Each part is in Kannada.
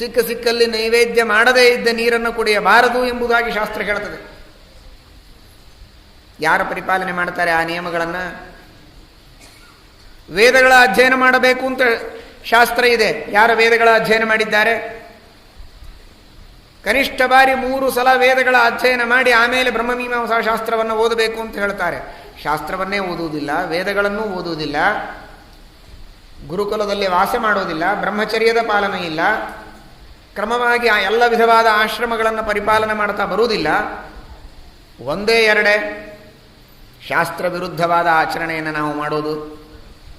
ಸಿಕ್ಕ ಸಿಕ್ಕಲ್ಲಿ ನೈವೇದ್ಯ ಮಾಡದೇ ಇದ್ದ ನೀರನ್ನು ಕುಡಿಯಬಾರದು ಎಂಬುದಾಗಿ ಶಾಸ್ತ್ರ ಹೇಳ್ತದೆ. ಯಾರು ಪರಿಪಾಲನೆ ಮಾಡ್ತಾರೆ ಆ ನಿಯಮಗಳನ್ನು? ವೇದಗಳ ಅಧ್ಯಯನ ಮಾಡಬೇಕು ಅಂತ ಶಾಸ್ತ್ರ ಇದೆ. ಯಾರ ವೇದಗಳ ಅಧ್ಯಯನ ಮಾಡಿದ್ದಾರೆ? ಕನಿಷ್ಠ ಬಾರಿ ಮೂರು ಸಲ ವೇದಗಳ ಅಧ್ಯಯನ ಮಾಡಿ ಆಮೇಲೆ ಬ್ರಹ್ಮಮೀಮಾಂಸಾ ಶಾಸ್ತ್ರವನ್ನು ಓದಬೇಕು ಅಂತ ಹೇಳ್ತಾರೆ. ಶಾಸ್ತ್ರವನ್ನೇ ಓದುವುದಿಲ್ಲ, ವೇದಗಳನ್ನೂ ಓದುವುದಿಲ್ಲ. ಗುರುಕುಲದಲ್ಲಿ ವಾಸ ಮಾಡೋದಿಲ್ಲ, ಬ್ರಹ್ಮಚರ್ಯದ ಪಾಲನೆ ಇಲ್ಲ. ಕ್ರಮವಾಗಿ ಆ ಎಲ್ಲ ವಿಧವಾದ ಆಶ್ರಮಗಳನ್ನು ಪರಿಪಾಲನೆ ಮಾಡ್ತಾ ಬರುವುದಿಲ್ಲ. ಒಂದೇ ಎರಡೇ ಶಾಸ್ತ್ರ ವಿರುದ್ಧವಾದ ಆಚರಣೆಯನ್ನು ನಾವು ಮಾಡೋದು.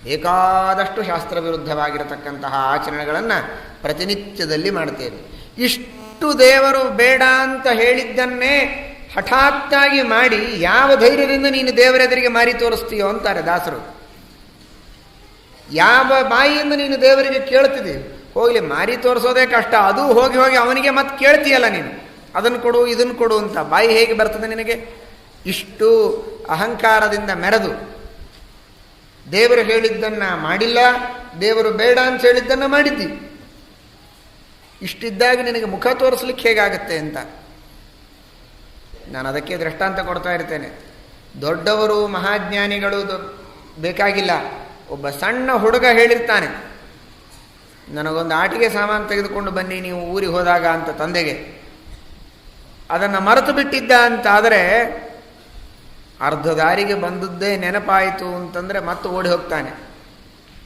ಬೇಕಾದಷ್ಟು ಶಾಸ್ತ್ರ ವಿರುದ್ಧವಾಗಿರತಕ್ಕಂತಹ ಆಚರಣೆಗಳನ್ನು ಪ್ರತಿನಿತ್ಯದಲ್ಲಿ ಮಾಡ್ತೇವೆ. ಇಷ್ಟು ದೇವರು ಬೇಡ ಅಂತ ಹೇಳಿದ್ದನ್ನೇ ಹಠಾತ್ತಾಗಿ ಮಾಡಿ ಯಾವ ಧೈರ್ಯದಿಂದ ನೀನು ದೇವರೆದುರಿಗೆ ಮಾರಿ ತೋರಿಸ್ತೀಯೋ ಅಂತಾರೆ ದಾಸರು. ಯಾವ ಬಾಯಿಯಿಂದ ನೀನು ದೇವರಿಗೆ ಕೇಳ್ತಿದ್ದೀವಿ ಹೋಗಲಿ, ಮಾರಿ ತೋರಿಸೋದೇ ಕಷ್ಟ. ಅದು ಹೋಗಿ ಹೋಗಿ ಅವನಿಗೆ ಮತ್ತೆ ಕೇಳ್ತೀಯಲ್ಲ ನೀನು. ಅದನ್ನು ಕೊಡು ಇದನ್ನು ಕೊಡು ಅಂತ ಬಾಯಿ ಹೇಗೆ ಬರ್ತದೆ ನಿನಗೆ? ಇಷ್ಟು ಅಹಂಕಾರದಿಂದ ಮೆರೆದು. ದೇವರು ಹೇಳಿದ್ದನ್ನು ಮಾಡಿಲ್ಲ, ದೇವರು ಬೇಡ ಅಂತ ಹೇಳಿದ್ದನ್ನು ಮಾಡಿದ್ದಿ. ಇಷ್ಟಿದ್ದಾಗ ನಿನಗೆ ಮುಖ ತೋರಿಸ್ಲಿಕ್ಕೆ ಹೇಗಾಗತ್ತೆ ಅಂತ. ನಾನು ಅದಕ್ಕೆ ದೃಷ್ಟಾಂತ ಕೊಡ್ತಾ ಇರ್ತೇನೆ. ದೊಡ್ಡವರು, ಮಹಾಜ್ಞಾನಿಗಳು ಬೇಕಾಗಿಲ್ಲ. ಒಬ್ಬ ಸಣ್ಣ ಹುಡುಗ ಹೇಳಿರ್ತಾನೆ ನನಗೊಂದು ಆಟಿಕೆ ಸಾಮಾನು ತೆಗೆದುಕೊಂಡು ಬನ್ನಿ, ನೀವು ಊರಿಗೆ ಹೋದಾಗ ಅಂತ ತಂದೆಗೆ. ಅದನ್ನು ಮರೆತು ಬಿಟ್ಟಿದ್ದ ಅಂತಾದರೆ ಅರ್ಧ ದಾರಿಗೆ ಬಂದದ್ದೇ ನೆನಪಾಯಿತು ಅಂತಂದರೆ ಮತ್ತೆ ಓಡಿ ಹೋಗ್ತಾನೆ.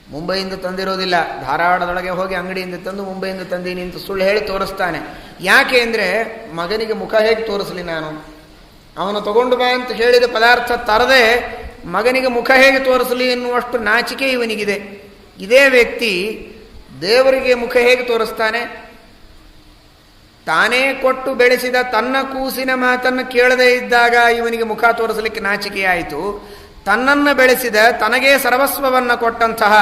ಮುಂಬೈಯಿಂದ ತಂದಿರೋದಿಲ್ಲ. ಧಾರವಾಡದೊಳಗೆ ಹೋಗಿ ಅಂಗಡಿಯಿಂದ ತಂದು ಮುಂಬೈಯಿಂದ ತಂದೀನಿ ಅಂತ ಸುಳ್ಳು ಹೇಳಿ ತೋರಿಸ್ತಾನೆ. ಯಾಕೆ ಅಂದರೆ ಮಗನಿಗೆ ಮುಖ ಹೇಗೆ ತೋರಿಸಲಿ ನಾನು? ಅವನು ತಗೊಂಡು ಬಾ ಅಂತ ಹೇಳಿದ ಪದಾರ್ಥ ತರದೆ ಮಗನಿಗೆ ಮುಖ ಹೇಗೆ ತೋರಿಸಲಿ ಎನ್ನುವಷ್ಟು ನಾಚಿಕೆ ಇವನಿಗಿದೆ. ಇದೇ ವ್ಯಕ್ತಿ ದೇವರಿಗೆ ಮುಖ ಹೇಗೆ ತೋರಿಸ್ತಾನೆ? ತಾನೇ ಕೊಟ್ಟು ಬೆಳೆಸಿದ ತನ್ನ ಕೂಸಿನ ಮಾತನ್ನು ಕೇಳದೇ ಇದ್ದಾಗ ಇವನಿಗೆ ಮುಖ ತೋರಿಸಲಿಕ್ಕೆ ನಾಚಿಕೆಯಾಯಿತು. ತನ್ನನ್ನು ಬೆಳೆಸಿದ ತನಗೇ ಸರ್ವಸ್ವವನ್ನು ಕೊಟ್ಟಂತಹ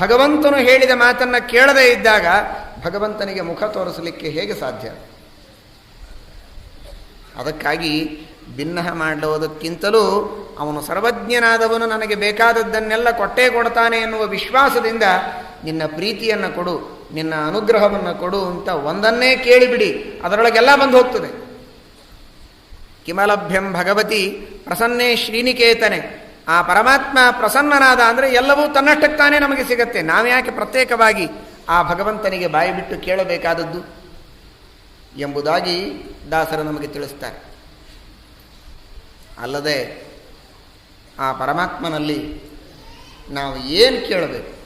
ಭಗವಂತನು ಹೇಳಿದ ಮಾತನ್ನು ಕೇಳದೇ ಇದ್ದಾಗ ಭಗವಂತನಿಗೆ ಮುಖ ತೋರಿಸಲಿಕ್ಕೆ ಹೇಗೆ ಸಾಧ್ಯ? ಅದಕ್ಕಾಗಿ ಭಿನ್ನಹ ಮಾಡುವುದಕ್ಕಿಂತಲೂ ಅವನು ಸರ್ವಜ್ಞನಾದವನು ನನಗೆ ಬೇಕಾದದ್ದನ್ನೆಲ್ಲ ಕೊಟ್ಟೇ ಕೊಡ್ತಾನೆ ಎನ್ನುವ ವಿಶ್ವಾಸದಿಂದ ನಿನ್ನ ಪ್ರೀತಿಯನ್ನು ಕೊಡು, ನಿನ್ನ ಅನುಗ್ರಹವನ್ನು ಕೊಡು ಅಂತ ಒಂದನ್ನೇ ಕೇಳಿಬಿಡಿ, ಅದರೊಳಗೆಲ್ಲ ಬಂದು ಹೋಗ್ತದೆ. ಕಿಮಲಭ್ಯಂ ಭಗವತಿ ಪ್ರಸನ್ನೇ ಶ್ರೀನಿಕೇತನೆ. ಆ ಪರಮಾತ್ಮ ಪ್ರಸನ್ನನಾದ ಅಂದರೆ ಎಲ್ಲವೂ ತನ್ನಷ್ಟಕ್ಕೆ ತಾನೇ ನಮಗೆ ಸಿಗತ್ತೆ. ನಾವ್ಯಾಕೆ ಪ್ರತ್ಯೇಕವಾಗಿ ಆ ಭಗವಂತನಿಗೆ ಬಾಯಿ ಬಿಟ್ಟು ಕೇಳಬೇಕಾದದ್ದು? ಎಂಬುದಾಗಿ ದಾಸರು ನಮಗೆ ತಿಳಿಸ್ತಾರೆ. ಅಲ್ಲದೆ ಆ ಪರಮಾತ್ಮನಲ್ಲಿ ನಾವು ಏನು ಕೇಳಬೇಕು?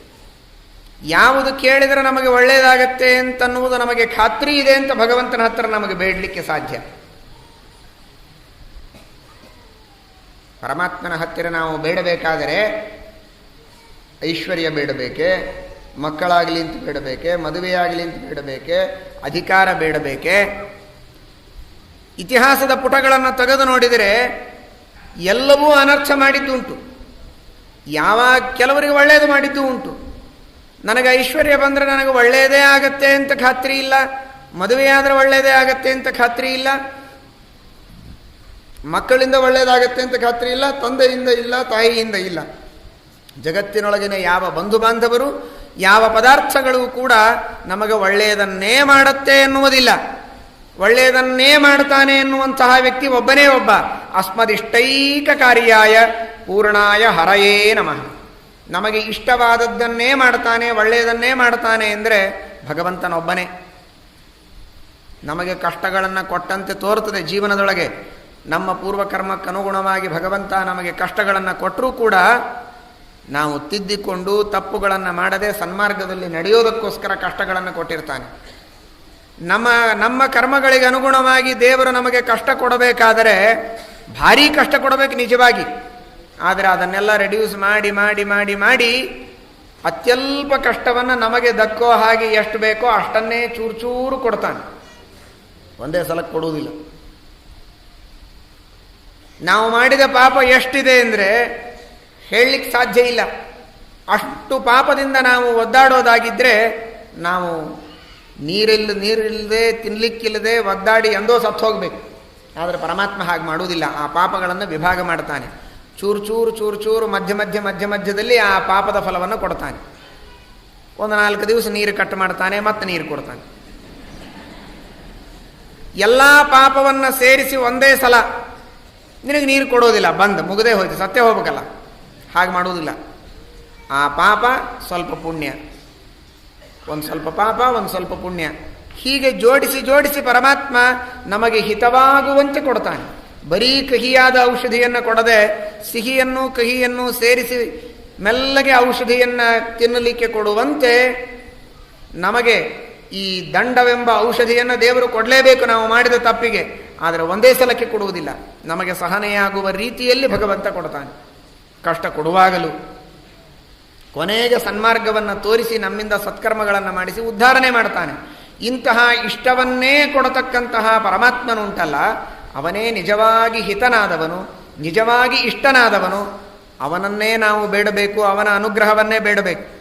ಯಾವುದು ಕೇಳಿದರೆ ನಮಗೆ ಒಳ್ಳೆಯದಾಗತ್ತೆ ಅಂತನ್ನುವುದು ನಮಗೆ ಖಾತ್ರಿ ಇದೆ ಅಂತ ಭಗವಂತನ ಹತ್ರ ನಮಗೆ ಬೇಡಲಿಕ್ಕೆ ಸಾಧ್ಯ. ಪರಮಾತ್ಮನ ಹತ್ತಿರ ನಾವು ಬೇಡಬೇಕಾದರೆ ಐಶ್ವರ್ಯ ಬೇಡಬೇಕೆ, ಮಕ್ಕಳಾಗಲಿ ಅಂತ ಬೇಡಬೇಕೆ, ಮದುವೆಯಾಗಲಿ ಅಂತ ಬೇಡಬೇಕೆ, ಅಧಿಕಾರ ಬೇಡಬೇಕೆ, ಇತಿಹಾಸದ ಪುಟಗಳನ್ನು ತೆಗೆದು ನೋಡಿದರೆ ಎಲ್ಲವೂ ಅನರ್ಥ ಮಾಡಿದ್ದುಂಟು ಯಾವ ಕೆಲವರಿಗೆ ಒಳ್ಳೆಯದು ಮಾಡಿದ್ದು ಉಂಟು. ನನಗೆ ಐಶ್ವರ್ಯ ಬಂದರೆ ನನಗೆ ಒಳ್ಳೆಯದೇ ಆಗತ್ತೆ ಅಂತ ಖಾತ್ರಿ ಇಲ್ಲ. ಮದುವೆಯಾದರೆ ಒಳ್ಳೆಯದೇ ಆಗತ್ತೆ ಅಂತ ಖಾತ್ರಿ ಇಲ್ಲ. ಮಕ್ಕಳಿಂದ ಒಳ್ಳೆಯದಾಗತ್ತೆ ಅಂತ ಖಾತ್ರಿ ಇಲ್ಲ. ತಂದೆಯಿಂದ ಇಲ್ಲ, ತಾಯಿಯಿಂದ ಇಲ್ಲ. ಜಗತ್ತಿನೊಳಗಿನ ಯಾವ ಬಂಧು ಬಾಂಧವರು, ಯಾವ ಪದಾರ್ಥಗಳು ಕೂಡ ನಮಗೆ ಒಳ್ಳೆಯದನ್ನೇ ಮಾಡುತ್ತೆ ಎನ್ನುವುದಿಲ್ಲ. ಒಳ್ಳೆಯದನ್ನೇ ಮಾಡ್ತಾನೆ ಎನ್ನುವಂತಹ ವ್ಯಕ್ತಿ ಒಬ್ಬನೇ ಒಬ್ಬ. ಅಸ್ಮದಿಷ್ಟೈಕ ಕಾರ್ಯಾಯ ಪೂರ್ಣಾಯ ಹರಯೇ ನಮಃ. ನಮಗೆ ಇಷ್ಟವಾದದ್ದನ್ನೇ ಮಾಡ್ತಾನೆ, ಒಳ್ಳೆಯದನ್ನೇ ಮಾಡ್ತಾನೆ ಅಂದರೆ ಭಗವಂತನೊಬ್ಬನೇ. ನಮಗೆ ಕಷ್ಟಗಳನ್ನು ಕೊಟ್ಟಂತೆ ತೋರುತ್ತದೆ ಜೀವನದೊಳಗೆ. ನಮ್ಮ ಪೂರ್ವಕರ್ಮಕ್ಕನುಗುಣವಾಗಿ ಭಗವಂತ ನಮಗೆ ಕಷ್ಟಗಳನ್ನು ಕೊಟ್ಟರೂ ಕೂಡ ನಾವು ತಿದ್ದಿಕೊಂಡು ತಪ್ಪುಗಳನ್ನು ಮಾಡದೆ ಸನ್ಮಾರ್ಗದಲ್ಲಿ ನಡೆಯೋದಕ್ಕೋಸ್ಕರ ಕಷ್ಟಗಳನ್ನು ಕೊಟ್ಟಿರ್ತಾನೆ. ನಮ್ಮ ನಮ್ಮ ಕರ್ಮಗಳಿಗೆ ಅನುಗುಣವಾಗಿ ದೇವರು ನಮಗೆ ಕಷ್ಟ ಕೊಡಬೇಕಾದರೆ ಭಾರೀ ಕಷ್ಟ ಕೊಡಬೇಕು ನಿಜವಾಗಿ. ಆದರೆ ಅದನ್ನೆಲ್ಲ ರೆಡ್ಯೂಸ್ ಮಾಡಿ ಮಾಡಿ ಮಾಡಿ ಮಾಡಿ ಅತ್ಯಲ್ಪ ಕಷ್ಟವನ್ನು ನಮಗೆ ದಕ್ಕೋ ಹಾಗೆ ಎಷ್ಟು ಬೇಕೋ ಅಷ್ಟನ್ನೇ ಚೂರು ಕೊಡ್ತಾನೆ. ಒಂದೇ ಸಲ ಕೊಡುವುದಿಲ್ಲ. ನಾವು ಮಾಡಿದ ಪಾಪ ಎಷ್ಟಿದೆ ಅಂದರೆ ಹೇಳಲಿಕ್ಕೆ ಸಾಧ್ಯ ಇಲ್ಲ. ಅಷ್ಟು ಪಾಪದಿಂದ ನಾವು ಒದ್ದಾಡೋದಾಗಿದ್ದರೆ ನಾವು ನೀರಿಲ್ಲ ನೀರಿಲ್ಲದೆ ತಿನ್ನಲಿಕ್ಕಿಲ್ಲದೆ ಒದ್ದಾಡಿ ಎಂದೋ ಸತ್ತು ಹೋಗಬೇಕು. ಆದರೆ ಪರಮಾತ್ಮ ಹಾಗೆ ಮಾಡುವುದಿಲ್ಲ. ಆ ಪಾಪಗಳನ್ನು ವಿಭಾಗ ಮಾಡ್ತಾನೆ. ಚೂರು ಚೂರು ಚೂರು ಚೂರು ಮಧ್ಯ ಮಧ್ಯ ಮಧ್ಯ ಮಧ್ಯದಲ್ಲಿ ಆ ಪಾಪದ ಫಲವನ್ನು ಕೊಡ್ತಾನೆ. ಒಂದು ನಾಲ್ಕು ದಿವಸ ನೀರು ಕಟ್ ಮಾಡ್ತಾನೆ, ಮತ್ತೆ ನೀರು ಕೊಡ್ತಾನೆ. ಎಲ್ಲ ಪಾಪವನ್ನು ಸೇರಿಸಿ ಒಂದೇ ಸಲ ನಿನಗೆ ನೀರು ಕೊಡೋದಿಲ್ಲ, ಬಂದು, ಮುಗದೇ ಹೋಯ್ತು ಸತ್ಯ ಹೋಗ್ಬೇಕಲ್ಲ. ಹಾಗೆ ಮಾಡುವುದಿಲ್ಲ. ಆ ಪಾಪ ಸ್ವಲ್ಪ ಪುಣ್ಯ. ಒಂದು ಸ್ವಲ್ಪ ಪಾಪ, ಒಂದು ಸ್ವಲ್ಪ ಪುಣ್ಯ. ಹೀಗೆ ಜೋಡಿಸಿ ಜೋಡಿಸಿ ಪರಮಾತ್ಮ ನಮಗೆ ಹಿತವಾಗುವಂತೆ ಕೊಡ್ತಾನೆ. ಬರೀ ಕಹಿಯಾದ ಔಷಧಿಯನ್ನು ಕೊಡದೆ ಸಿಹಿಯನ್ನು, ಕಹಿಯನ್ನು ಸೇರಿಸಿ ಮೆಲ್ಲಗೆ ಔಷಧಿಯನ್ನು ತಿನ್ನಲಿಕ್ಕೆ ಕೊಡುವಂತೆ ನಮಗೆ ಈ ದಂಡವೆಂಬ ಔಷಧಿಯನ್ನು ದೇವರು ಕೊಡಲೇಬೇಕು ನಾವು ಮಾಡಿದ ತಪ್ಪಿಗೆ. ಆದರೆ ಒಂದೇ ಸಲಕ್ಕೆ ಕೊಡುವುದಿಲ್ಲ. ನಮಗೆ ಸಹನೆಯಾಗುವ ರೀತಿಯಲ್ಲಿ ಭಗವಂತ ಕೊಡ್ತಾನೆ. ಕಷ್ಟ ಕೊಡುವಾಗಲೂ ಕೊನೆಗೆ ಸನ್ಮಾರ್ಗವನ್ನು ತೋರಿಸಿ ನಮ್ಮಿಂದ ಸತ್ಕರ್ಮಗಳನ್ನು ಮಾಡಿಸಿ ಉದ್ಧಾರಣೆ ಮಾಡ್ತಾನೆ. ಇಂತಹ ಇಷ್ಟವನ್ನೇ ಕೊಡತಕ್ಕಂತಹ ಪರಮಾತ್ಮನುಂಟಲ್ಲ, ಅವನೇ ನಿಜವಾಗಿ ಹಿತನಾದವನು. ನಿಜವಾಗಿ ಇಷ್ಟನಾದವನು, ಅವನನ್ನೇ ನಾವು ಬೇಡಬೇಕು, ಅವನ ಅನುಗ್ರಹವನ್ನೇ ಬೇಡಬೇಕು.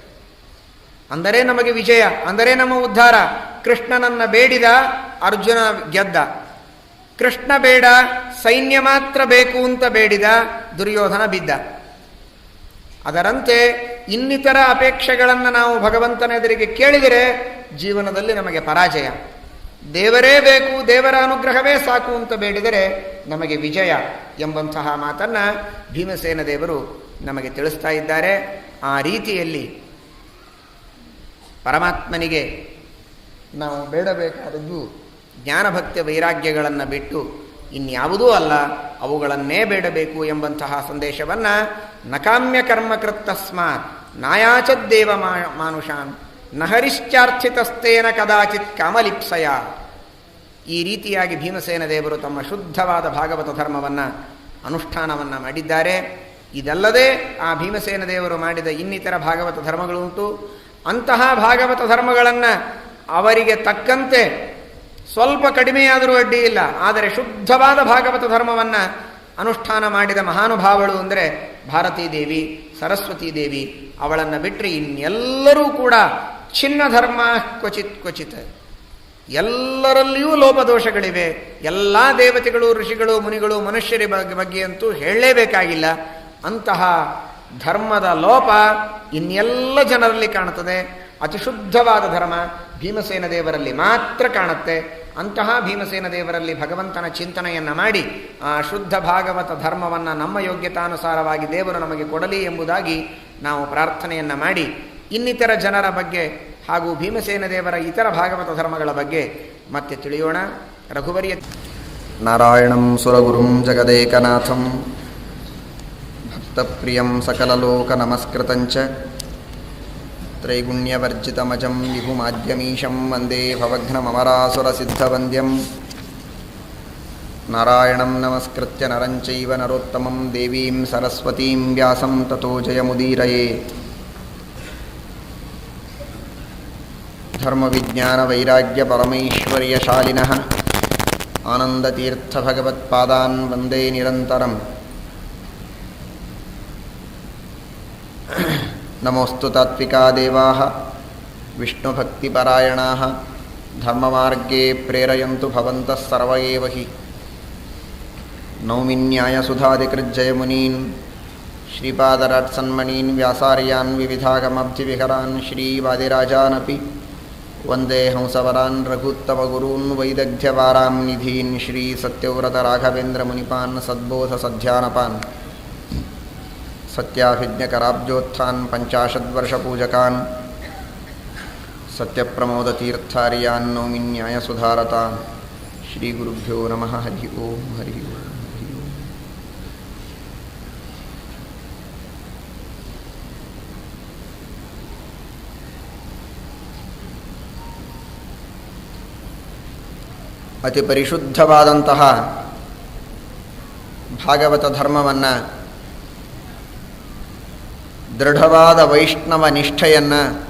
ಅಂದರೆ ನಮಗೆ ವಿಜಯ, ಅಂದರೆ ನಮ್ಮ ಉದ್ಧಾರ. ಕೃಷ್ಣನನ್ನ ಬೇಡಿದ, ಅರ್ಜುನ ಗೆದ್ದ. ಕೃಷ್ಣ ಬೇಡ, ಸೈನ್ಯ ಮಾತ್ರ ಬೇಕು ಅಂತ ಬೇಡಿದ, ದುರ್ಯೋಧನ ಬಿದ್ದ. ಅದರಂತೆ ಇನ್ನಿತರ ಅಪೇಕ್ಷೆಗಳನ್ನು ನಾವು ಭಗವಂತನ ಎದುರಿಗೆ ಕೇಳಿದರೆ, ಜೀವನದಲ್ಲಿ ನಮಗೆ ಪರಾಜಯ. ದೇವರೇ ಬೇಕು, ದೇವರ ಅನುಗ್ರಹವೇ ಸಾಕು ಅಂತ ಬೇಡಿದರೆ ನಮಗೆ ವಿಜಯ ಎಂಬಂತಹ ಮಾತನ್ನು ಭೀಮಸೇನ ದೇವರು ನಮಗೆ ತಿಳಿಸ್ತಾ ಇದ್ದಾರೆ. ಆ ರೀತಿಯಲ್ಲಿ ಪರಮಾತ್ಮನಿಗೆ ನಾವು ಬೇಡಬೇಕಾದದ್ದು ಜ್ಞಾನಭಕ್ತಿಯ ವೈರಾಗ್ಯಗಳನ್ನು ಬಿಟ್ಟು ಇನ್ಯಾವುದೂ ಅಲ್ಲ, ಅವುಗಳನ್ನೇ ಬೇಡಬೇಕು ಎಂಬಂತಹ ಸಂದೇಶವನ್ನು ನಕಾಮ್ಯ ಕರ್ಮಕೃತ್ತಸ್ಮಾತ್ ನಾಯಾಚದ್ದೇವ ಮಾ, ಮಾನುಷಾನ್ ನಹರಿಶ್ಚಾರ್ಥಿತಸ್ತೇನ ಕದಾಚಿತ್ ಕಾಮಲಿಪ್ಸಯ. ಈ ರೀತಿಯಾಗಿ ಭೀಮಸೇನ ದೇವರು ತಮ್ಮ ಶುದ್ಧವಾದ ಭಾಗವತ ಧರ್ಮವನ್ನು, ಅನುಷ್ಠಾನವನ್ನು ಮಾಡಿದ್ದಾರೆ. ಇದಲ್ಲದೆ ಆ ಭೀಮಸೇನ ದೇವರು ಮಾಡಿದ ಇನ್ನಿತರ ಭಾಗವತ ಧರ್ಮಗಳುಂಟು ಅಂತಹ ಭಾಗವತ ಧರ್ಮಗಳನ್ನು ಅವರಿಗೆ ತಕ್ಕಂತೆ ಸ್ವಲ್ಪ ಕಡಿಮೆಯಾದರೂ ಅಡ್ಡಿ ಇಲ್ಲ. ಆದರೆ ಶುದ್ಧವಾದ ಭಾಗವತ ಧರ್ಮವನ್ನು ಅನುಷ್ಠಾನ ಮಾಡಿದ ಮಹಾನುಭಾವಳು ಅಂದರೆ ಭಾರತೀ ದೇವಿ ಸರಸ್ವತೀ ದೇವಿ ಅವಳನ್ನು ಬಿಟ್ಟರೆ ಇನ್ನೆಲ್ಲರೂ ಕೂಡ ಚಿನ್ನ ಧರ್ಮ ಕ್ವಚಿತ್ ಕ್ವಚಿತ್. ಎಲ್ಲರಲ್ಲಿಯೂ ಲೋಪದೋಷಗಳಿವೆ. ಎಲ್ಲ ದೇವತೆಗಳು, ಋಷಿಗಳು, ಮುನಿಗಳು, ಮನುಷ್ಯರ ಬಗ್ಗೆ ಬಗ್ಗೆ ಅಂತೂ ಹೇಳಲೇಬೇಕಾಗಿಲ್ಲ. ಅಂತಹ ಧರ್ಮದ ಲೋಪ ಇನ್ನೆಲ್ಲ ಜನರಲ್ಲಿ ಕಾಣುತ್ತದೆ. ಅತಿಶುದ್ಧವಾದ ಧರ್ಮ ಭೀಮಸೇನ ದೇವರಲ್ಲಿ ಮಾತ್ರ ಕಾಣುತ್ತೆ. ಅಂತಹ ಭೀಮಸೇನ ದೇವರಲ್ಲಿ ಭಗವಂತನ ಚಿಂತನೆಯನ್ನು ಮಾಡಿ, ಆ ಶುದ್ಧ ಭಾಗವತ ಧರ್ಮವನ್ನು ನಮ್ಮ ಯೋಗ್ಯತಾನುಸಾರವಾಗಿ ದೇವರು ನಮಗೆ ಕೊಡಲಿ ಎಂಬುದಾಗಿ ನಾವು ಪ್ರಾರ್ಥನೆಯನ್ನು ಮಾಡಿ ಇನ್ನಿತರ ಜನರ ಬಗ್ಗೆ ಹಾಗೂ ಭೀಮಸೇನ ದೇವರ ಇತರ ಭಾಗವತ ಧರ್ಮಗಳ ಬಗ್ಗೆ ಮತ್ತೆ ತಿಳಿಯೋಣ. ರಘುವರಿಯ ನಾರಾಯಣಂ ಸುರಗುರುಂ ಜಗದೇಕನಾಥಂ. ಭಕ್ತಪ್ರಿಯಂ ಸಕಲಲೋಕನಮಸ್ಕೃತಂಚ ತ್ರೈಗುಣ್ಯವರ್ಜಿತಮಜಂ ವಿಭುಮಾದ್ಯಮೀಶಂ ವಂದೇ ಭವಘ್ನಮರಾಸುರಸಿದ್ಧವಂದ್ಯಂ ನಾರಾಯಣಂ ನಮಸ್ಕೃತ್ಯ ನರಂಚೈವ ನರೋತ್ತಮಂ ದೇವೀಂ ಸರಸ್ವತೀಂ ವ್ಯಾಸಂ ತಥೋ ಜಯಮುದೀರಯೇ. धर्मविज्ञानवैराग्यपरमैश्वर्यशालिनः आनन्दतीर्थभगवत्पादान् वन्दे निरन्तरम् नमोऽस्तु तात्विका देवाः विष्णुभक्तिपरायणाः धर्ममार्गे प्रेरयन्तु भवन्तः सर्व एव हि नौमिन्यायसुधादिकृज्जयमुनीन् श्रीपादराट्सन्मणीन् व्यासार्यान् विविधागमब्धिविहरान् श्रीवादिराजानपि वंदे हंसवरान् रघुत्तमगुरून् वैदग्ध्यवारां निधीन् श्रीसत्यव्रतराघवेन्द्रमुनिपान् सद्बोधसध्यानपान् सत्याभिज्ञकराब्जोत्थान् पञ्चाशद्वर्षपूजकान्, सत्यप्रमोदतीर्थार्यान् नौमि न्यायसुधारतान् श्रीगुरुभ्यो नमः। हरि ओं हरि ओम्। ಅತಿ ಪರಿಶುದ್ಧವಾದಂತಹ ಭಾಗವತ ಧರ್ಮವನ್ನು, ದೃಢವಾದ ವೈಷ್ಣವ ನಿಷ್ಠೆಯನ್ನು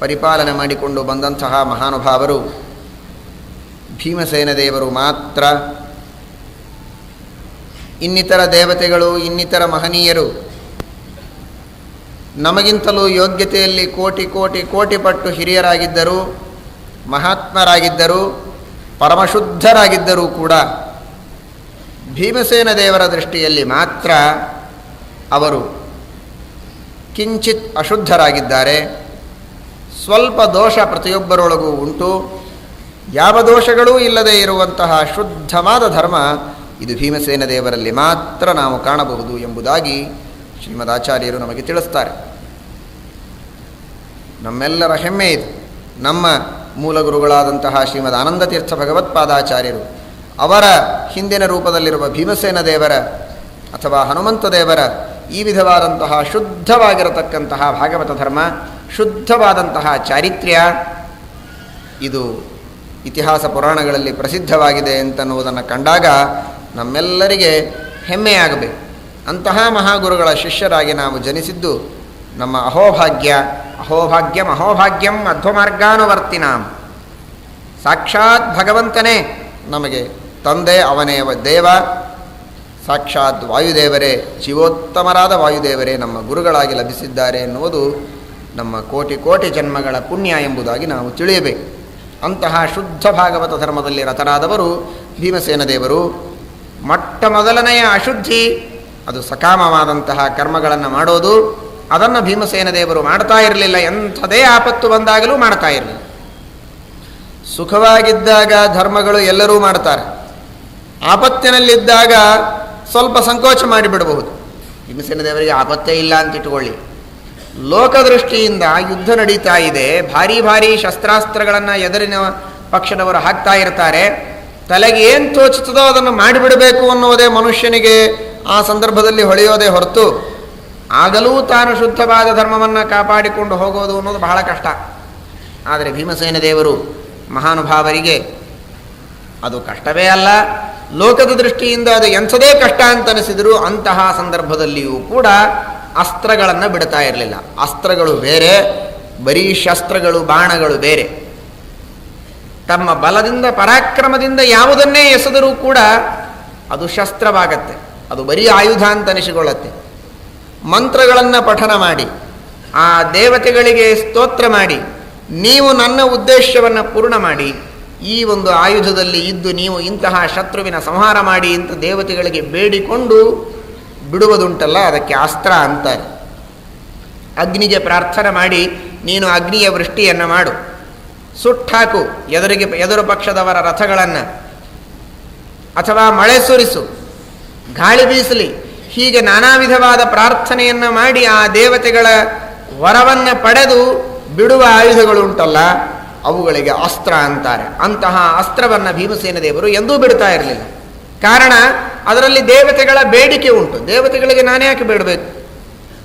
ಪರಿಪಾಲನೆ ಮಾಡಿಕೊಂಡು ಬಂದಂತಹ ಮಹಾನುಭಾವರು ಭೀಮಸೇನ ದೇವರು ಮಾತ್ರ. ಇನ್ನಿತರ ದೇವತೆಗಳು, ಇನ್ನಿತರ ಮಹನೀಯರು ನಮಗಿಂತಲೂ ಯೋಗ್ಯತೆಯಲ್ಲಿ ಕೋಟಿ ಕೋಟಿ ಕೋಟಿ ಪಟ್ಟು ಹಿರಿಯರಾಗಿದ್ದರು, ಮಹಾತ್ಮರಾಗಿದ್ದರು. ಪರಮಶುದ್ಧರಾಗಿದ್ದರೂ ಕೂಡ ಭೀಮಸೇನ ದೇವರ ದೃಷ್ಟಿಯಲ್ಲಿ ಮಾತ್ರ ಅವರು ಕಿಂಚಿತ್ ಅಶುದ್ಧರಾಗಿದ್ದಾರೆ. ಸ್ವಲ್ಪ ದೋಷ ಪ್ರತಿಯೊಬ್ಬರೊಳಗೂ ಉಂಟು. ಯಾವ ದೋಷಗಳೂ ಇಲ್ಲದೆ ಇರುವಂತಹ ಶುದ್ಧವಾದ ಧರ್ಮ ಇದು ಭೀಮಸೇನ ದೇವರಲ್ಲಿ ಮಾತ್ರ ನಾವು ಕಾಣಬಹುದು ಎಂಬುದಾಗಿ ಶ್ರೀಮದ್ ಆಚಾರ್ಯರು ನಮಗೆ ತಿಳಿಸ್ತಾರೆ. ನಮ್ಮೆಲ್ಲರ ಹೆಮ್ಮೆ ಇದು. ನಮ್ಮ ಮೂಲ ಗುರುಗಳಾದಂತಹ ಶ್ರೀಮದ್ ಆನಂದ ತೀರ್ಥ ಭಗವತ್ಪಾದಾಚಾರ್ಯರು ಅವರ ಹಿಂದಿನ ರೂಪದಲ್ಲಿರುವ ಭೀಮಸೇನ ದೇವರ ಅಥವಾ ಹನುಮಂತ ದೇವರ ಈ ವಿಧವಾದಂತಹ ಶುದ್ಧವಾಗಿರತಕ್ಕಂತಹ ಭಾಗವತ ಧರ್ಮ, ಶುದ್ಧವಾದಂತಹ ಚಾರಿತ್ರ್ಯ ಇದು ಇತಿಹಾಸ ಪುರಾಣಗಳಲ್ಲಿ ಪ್ರಸಿದ್ಧವಾಗಿದೆ ಅಂತನ್ನುವುದನ್ನು ಕಂಡಾಗ ನಮ್ಮೆಲ್ಲರಿಗೆ ಹೆಮ್ಮೆಯಾಗಬೇಕು. ಅಂತಹ ಮಹಾಗುರುಗಳ ಶಿಷ್ಯರಾಗಿ ನಾವು ಜನಿಸಿದ್ದು ನಮ್ಮ ಅಹೋಭಾಗ್ಯ ಅಹೋಭಾಗ್ಯಂ ಅಹೋಭಾಗ್ಯಂ ಮಧ್ವಮಾರ್ಗಾನುವರ್ತಿನಾಂ. ಸಾಕ್ಷಾತ್ ಭಗವಂತನೇ ನಮಗೆ ತಂದೆ, ಅವನೇ ದೇವ. ಸಾಕ್ಷಾತ್ ವಾಯುದೇವರೇ, ಜೀವೋತ್ತಮರಾದ ವಾಯುದೇವರೇ ನಮ್ಮ ಗುರುಗಳಾಗಿ ಲಭಿಸಿದ್ದಾರೆ ಎನ್ನುವುದು ನಮ್ಮ ಕೋಟಿ ಕೋಟಿ ಜನ್ಮಗಳ ಪುಣ್ಯ ಎಂಬುದಾಗಿ ನಾವು ತಿಳಿಯಬೇಕು. ಅಂತಹ ಶುದ್ಧ ಭಾಗವತ ಧರ್ಮದಲ್ಲಿ ರಥರಾದವರು ಭೀಮಸೇನ ದೇವರು. ಮೊಟ್ಟ ಮೊದಲನೆಯ ಅಶುದ್ಧಿ, ಅದು ಸಕಾಮವಾದಂತಹ ಕರ್ಮಗಳನ್ನು ಮಾಡೋದು. ಅದನ್ನು ಭೀಮಸೇನ ದೇವರು ಮಾಡ್ತಾ ಇರಲಿಲ್ಲ, ಎಂಥದೇ ಆಪತ್ತು ಬಂದಾಗಲೂ ಮಾಡ್ತಾ ಇರಲಿಲ್ಲ. ಸುಖವಾಗಿದ್ದಾಗ ಧರ್ಮಗಳು ಎಲ್ಲರೂ ಮಾಡ್ತಾರೆ. ಆಪತ್ತಿನಲ್ಲಿದ್ದಾಗ ಸ್ವಲ್ಪ ಸಂಕೋಚ ಮಾಡಿಬಿಡಬಹುದು. ಭೀಮಸೇನ ದೇವರಿಗೆ ಆಪತ್ತೇ ಇಲ್ಲ ಅಂತ ಇಟ್ಕೊಳ್ಳಿ ಲೋಕದೃಷ್ಟಿಯಿಂದ ಯುದ್ಧ ನಡೀತಾ ಇದೆ, ಭಾರಿ ಭಾರಿ ಶಸ್ತ್ರಾಸ್ತ್ರಗಳನ್ನು ಎದುರಿನ ಪಕ್ಷದವರು ಹಾಕ್ತಾ ಇರ್ತಾರೆ. ತಲೆಗೆ ಏನು ತೋಚುತ್ತದೋ ಅದನ್ನು ಮಾಡಿಬಿಡಬೇಕು ಅನ್ನೋದೇ ಮನುಷ್ಯನಿಗೆ ಆ ಸಂದರ್ಭದಲ್ಲಿ ಹೊಳೆಯೋದೇ ಹೊರತು ಆಗಲೂ ತಾನು ಶುದ್ಧವಾದ ಧರ್ಮವನ್ನು ಕಾಪಾಡಿಕೊಂಡು ಹೋಗೋದು ಅನ್ನೋದು ಬಹಳ ಕಷ್ಟ. ಆದರೆ ಭೀಮಸೇನ ದೇವರು ಮಹಾನುಭಾವರಿಗೆ ಅದು ಕಷ್ಟವೇ ಅಲ್ಲ. ಲೋಕದ ದೃಷ್ಟಿಯಿಂದ ಅದು ಎಂಥದೇ ಕಷ್ಟ ಅಂತ ಅನಿಸಿದರೂ ಅಂತಹ ಸಂದರ್ಭದಲ್ಲಿಯೂ ಕೂಡ ಅಸ್ತ್ರಗಳನ್ನು ಬಿಡ್ತಾ ಇರಲಿಲ್ಲ. ಅಸ್ತ್ರಗಳು ಬೇರೆ, ಬರೀ ಶಸ್ತ್ರಗಳು, ಬಾಣಗಳು ಬೇರೆ. ತಮ್ಮ ಬಲದಿಂದ, ಪರಾಕ್ರಮದಿಂದ ಯಾವುದನ್ನೇ ಎಸೆದರೂ ಕೂಡ ಅದು ಶಸ್ತ್ರವಾಗತ್ತೆ. ಅದು ಬರೀ ಆಯುಧ ಅಂತ ಅನಿಸಿಕೊಳ್ಳುತ್ತೆ. ಮಂತ್ರಗಳನ್ನು ಪಠನ ಮಾಡಿ, ಆ ದೇವತೆಗಳಿಗೆ ಸ್ತೋತ್ರ ಮಾಡಿ, ನೀವು ನನ್ನ ಉದ್ದೇಶವನ್ನು ಪೂರ್ಣ ಮಾಡಿ, ಈ ಒಂದು ಆಯುಧದಲ್ಲಿ ಇದ್ದು ನೀವು ಇಂತಹ ಶತ್ರುವಿನ ಸಂಹಾರ ಮಾಡಿ ಅಂತ ದೇವತೆಗಳಿಗೆ ಬೇಡಿಕೊಂಡು ಬಿಡುವುದುಂಟಲ್ಲ, ಅದಕ್ಕೆ ಅಸ್ತ್ರ ಅಂತಾರೆ. ಅಗ್ನಿಗೆ ಪ್ರಾರ್ಥನೆ ಮಾಡಿ, ನೀನು ಅಗ್ನಿಯ ವೃಷ್ಟಿಯನ್ನು ಮಾಡು. ಸುಟ್ಟಾಕು ಎದುರಿಗೆ, ಎದುರು ಪಕ್ಷದವರ ರಥಗಳನ್ನು. ಅಥವಾ ಮಳೆ ಸುರಿಸು, ಗಾಳಿ ಬೀಸಲಿ ಹೀಗೆ ನಾನಾ ವಿಧವಾದ ಪ್ರಾರ್ಥನೆಯನ್ನು ಮಾಡಿ ಆ ದೇವತೆಗಳ ವರವನ್ನು ಪಡೆದು ಬಿಡುವ ಆಯುಧಗಳು ಉಂಟಲ್ಲ ಅವುಗಳಿಗೆ ಅಸ್ತ್ರ ಅಂತಾರೆ. ಅಂತಹ ಅಸ್ತ್ರವನ್ನು ಭೀಮಸೇನ ದೇವರು ಎಂದೂ ಬಿಡ್ತಾ ಇರಲಿಲ್ಲ. ಕಾರಣ, ಅದರಲ್ಲಿ ದೇವತೆಗಳ ಬೇಡಿಕೆ ಉಂಟು. ದೇವತೆಗಳಿಗೆ ನಾನೇ ಯಾಕೆ ಬೇಡಬೇಕು?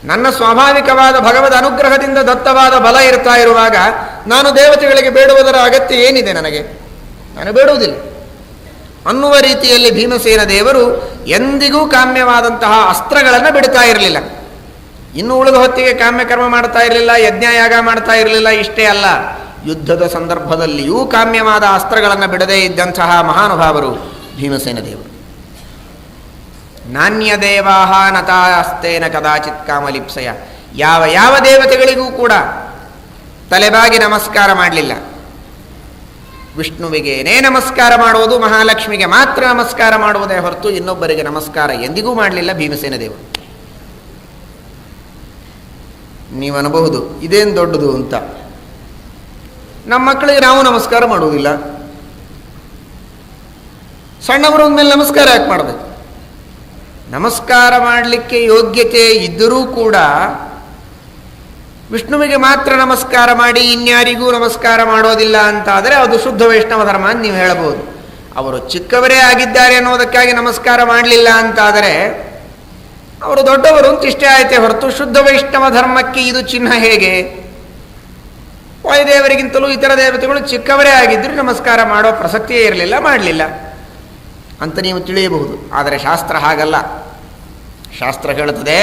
ನನ್ನ ಸ್ವಾಭಾವಿಕವಾದ ಭಗವದ್ ಅನುಗ್ರಹದಿಂದ ದತ್ತವಾದ ಬಲ ಇರ್ತಾ ಇರುವಾಗ ನಾನು ದೇವತೆಗಳಿಗೆ ಬೇಡುವುದರ ಅಗತ್ಯ ಏನಿದೆ ನನಗೆ? ನಾನು ಬೇಡುವುದಿಲ್ಲ. ಅನ್ನುವ ರೀತಿಯಲ್ಲಿ ಭೀಮಸೇನ ದೇವರು ಎಂದಿಗೂ ಕಾಮ್ಯವಾದಂತಹ ಅಸ್ತ್ರಗಳನ್ನು ಬಿಡ್ತಾ ಇರಲಿಲ್ಲ. ಇನ್ನು ಉಳಿದ ಹೊತ್ತಿಗೆ ಕಾಮ್ಯಕರ್ಮ ಮಾಡ್ತಾ ಇರಲಿಲ್ಲ, ಯಜ್ಞಯಾಗ ಮಾಡ್ತಾ ಇರಲಿಲ್ಲ, ಇಷ್ಟೇ ಅಲ್ಲ. ಯುದ್ಧದ ಸಂದರ್ಭದಲ್ಲಿಯೂ ಕಾಮ್ಯವಾದ ಅಸ್ತ್ರಗಳನ್ನು ಬಿಡದೇ ಇದ್ದಂತಹ ಮಹಾನುಭಾವರು ಭೀಮಸೇನ ದೇವರು. ನಾಣ್ಯ ದೇವಾಹ ನತಾಸ್ತೇನ ಕದಾಚಿತ್ ಕಾಮಲಿಪ್ಸಯ. ಯಾವ ಯಾವ ದೇವತೆಗಳಿಗೂ ಕೂಡ ತಲೆಬಾಗಿ ನಮಸ್ಕಾರ ಮಾಡಲಿಲ್ಲ. ವಿಷ್ಣುವಿಗೇನೇ ನಮಸ್ಕಾರ ಮಾಡುವುದು, ಮಹಾಲಕ್ಷ್ಮಿಗೆ ಮಾತ್ರ ನಮಸ್ಕಾರ ಮಾಡುವುದೇ ಹೊರತು ಇನ್ನೊಬ್ಬರಿಗೆ ನಮಸ್ಕಾರ ಎಂದಿಗೂ ಮಾಡಲಿಲ್ಲ ಭೀಮಸೇನ ದೇವರು. ನೀವು ಅನ್ನಬಹುದು ಇದೇನು ದೊಡ್ಡದು ಅಂತ. ನಮ್ಮ ಮಕ್ಕಳಿಗೆ ನಾವು ನಮಸ್ಕಾರ ಮಾಡುವುದಿಲ್ಲ. ಸಣ್ಣವರು ಮೇಲೆ ನಮಸ್ಕಾರ ಯಾಕೆ ಮಾಡಬೇಕು? ನಮಸ್ಕಾರ ಮಾಡಲಿಕ್ಕೆ ಯೋಗ್ಯತೆ ಇದ್ದರೂ ಕೂಡ ವಿಷ್ಣುವಿಗೆ ಮಾತ್ರ ನಮಸ್ಕಾರ ಮಾಡಿ, ಇನ್ಯಾರಿಗೂ ನಮಸ್ಕಾರ ಮಾಡೋದಿಲ್ಲ ಅಂತಾದರೆ ಅದು ಶುದ್ಧ ವೈಷ್ಣವ ಧರ್ಮ ಅಂತ ನೀವು ಹೇಳಬಹುದು. ಅವರು ಚಿಕ್ಕವರೇ ಆಗಿದ್ದಾರೆ ಅನ್ನೋದಕ್ಕಾಗಿ ನಮಸ್ಕಾರ ಮಾಡಲಿಲ್ಲ ಅಂತಾದರೆ ಅವರು ದೊಡ್ಡವರು ಅಂತ ಇಷ್ಟೇ ಆಯ್ತೆ ಹೊರತು ಶುದ್ಧ ವೈಷ್ಣವ ಧರ್ಮಕ್ಕೆ ಇದು ಚಿಹ್ನ ಹೇಗೆ? ವಾಯುದೇವರಿಗಿಂತಲೂ ಇತರ ದೇವತೆಗಳು ಚಿಕ್ಕವರೇ ಆಗಿದ್ದರೂ ನಮಸ್ಕಾರ ಮಾಡೋ ಪ್ರಸಕ್ತಿಯೇ ಇರಲಿಲ್ಲ, ಮಾಡಲಿಲ್ಲ ಅಂತ ನೀವು ತಿಳಿಯಬಹುದು. ಆದರೆ ಶಾಸ್ತ್ರ ಹಾಗಲ್ಲ. ಶಾಸ್ತ್ರ ಹೇಳುತ್ತದೆ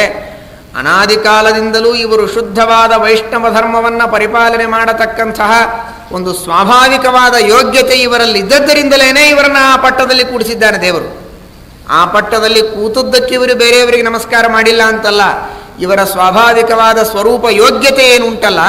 ಅನಾದಿ ಕಾಲದಿಂದಲೂ ಇವರು ಶುದ್ಧವಾದ ವೈಷ್ಣವ ಧರ್ಮವನ್ನು ಪರಿಪಾಲನೆ ಮಾಡತಕ್ಕಂತಹ ಒಂದು ಸ್ವಾಭಾವಿಕವಾದ ಯೋಗ್ಯತೆ ಇವರಲ್ಲಿ ಇದ್ದದ್ದರಿಂದಲೇ ಇವರನ್ನು ಆ ಪಟ್ಟದಲ್ಲಿ ಕೂಡಿಸಿದ್ದಾನೆ ದೇವರು. ಆ ಪಟ್ಟದಲ್ಲಿ ಕೂತದ್ದಕ್ಕೆ ಇವರು ಬೇರೆಯವರಿಗೆ ನಮಸ್ಕಾರ ಮಾಡಿಲ್ಲ ಅಂತಲ್ಲ, ಇವರ ಸ್ವಾಭಾವಿಕವಾದ ಸ್ವರೂಪ ಯೋಗ್ಯತೆ ಏನುಂಟಲ್ಲ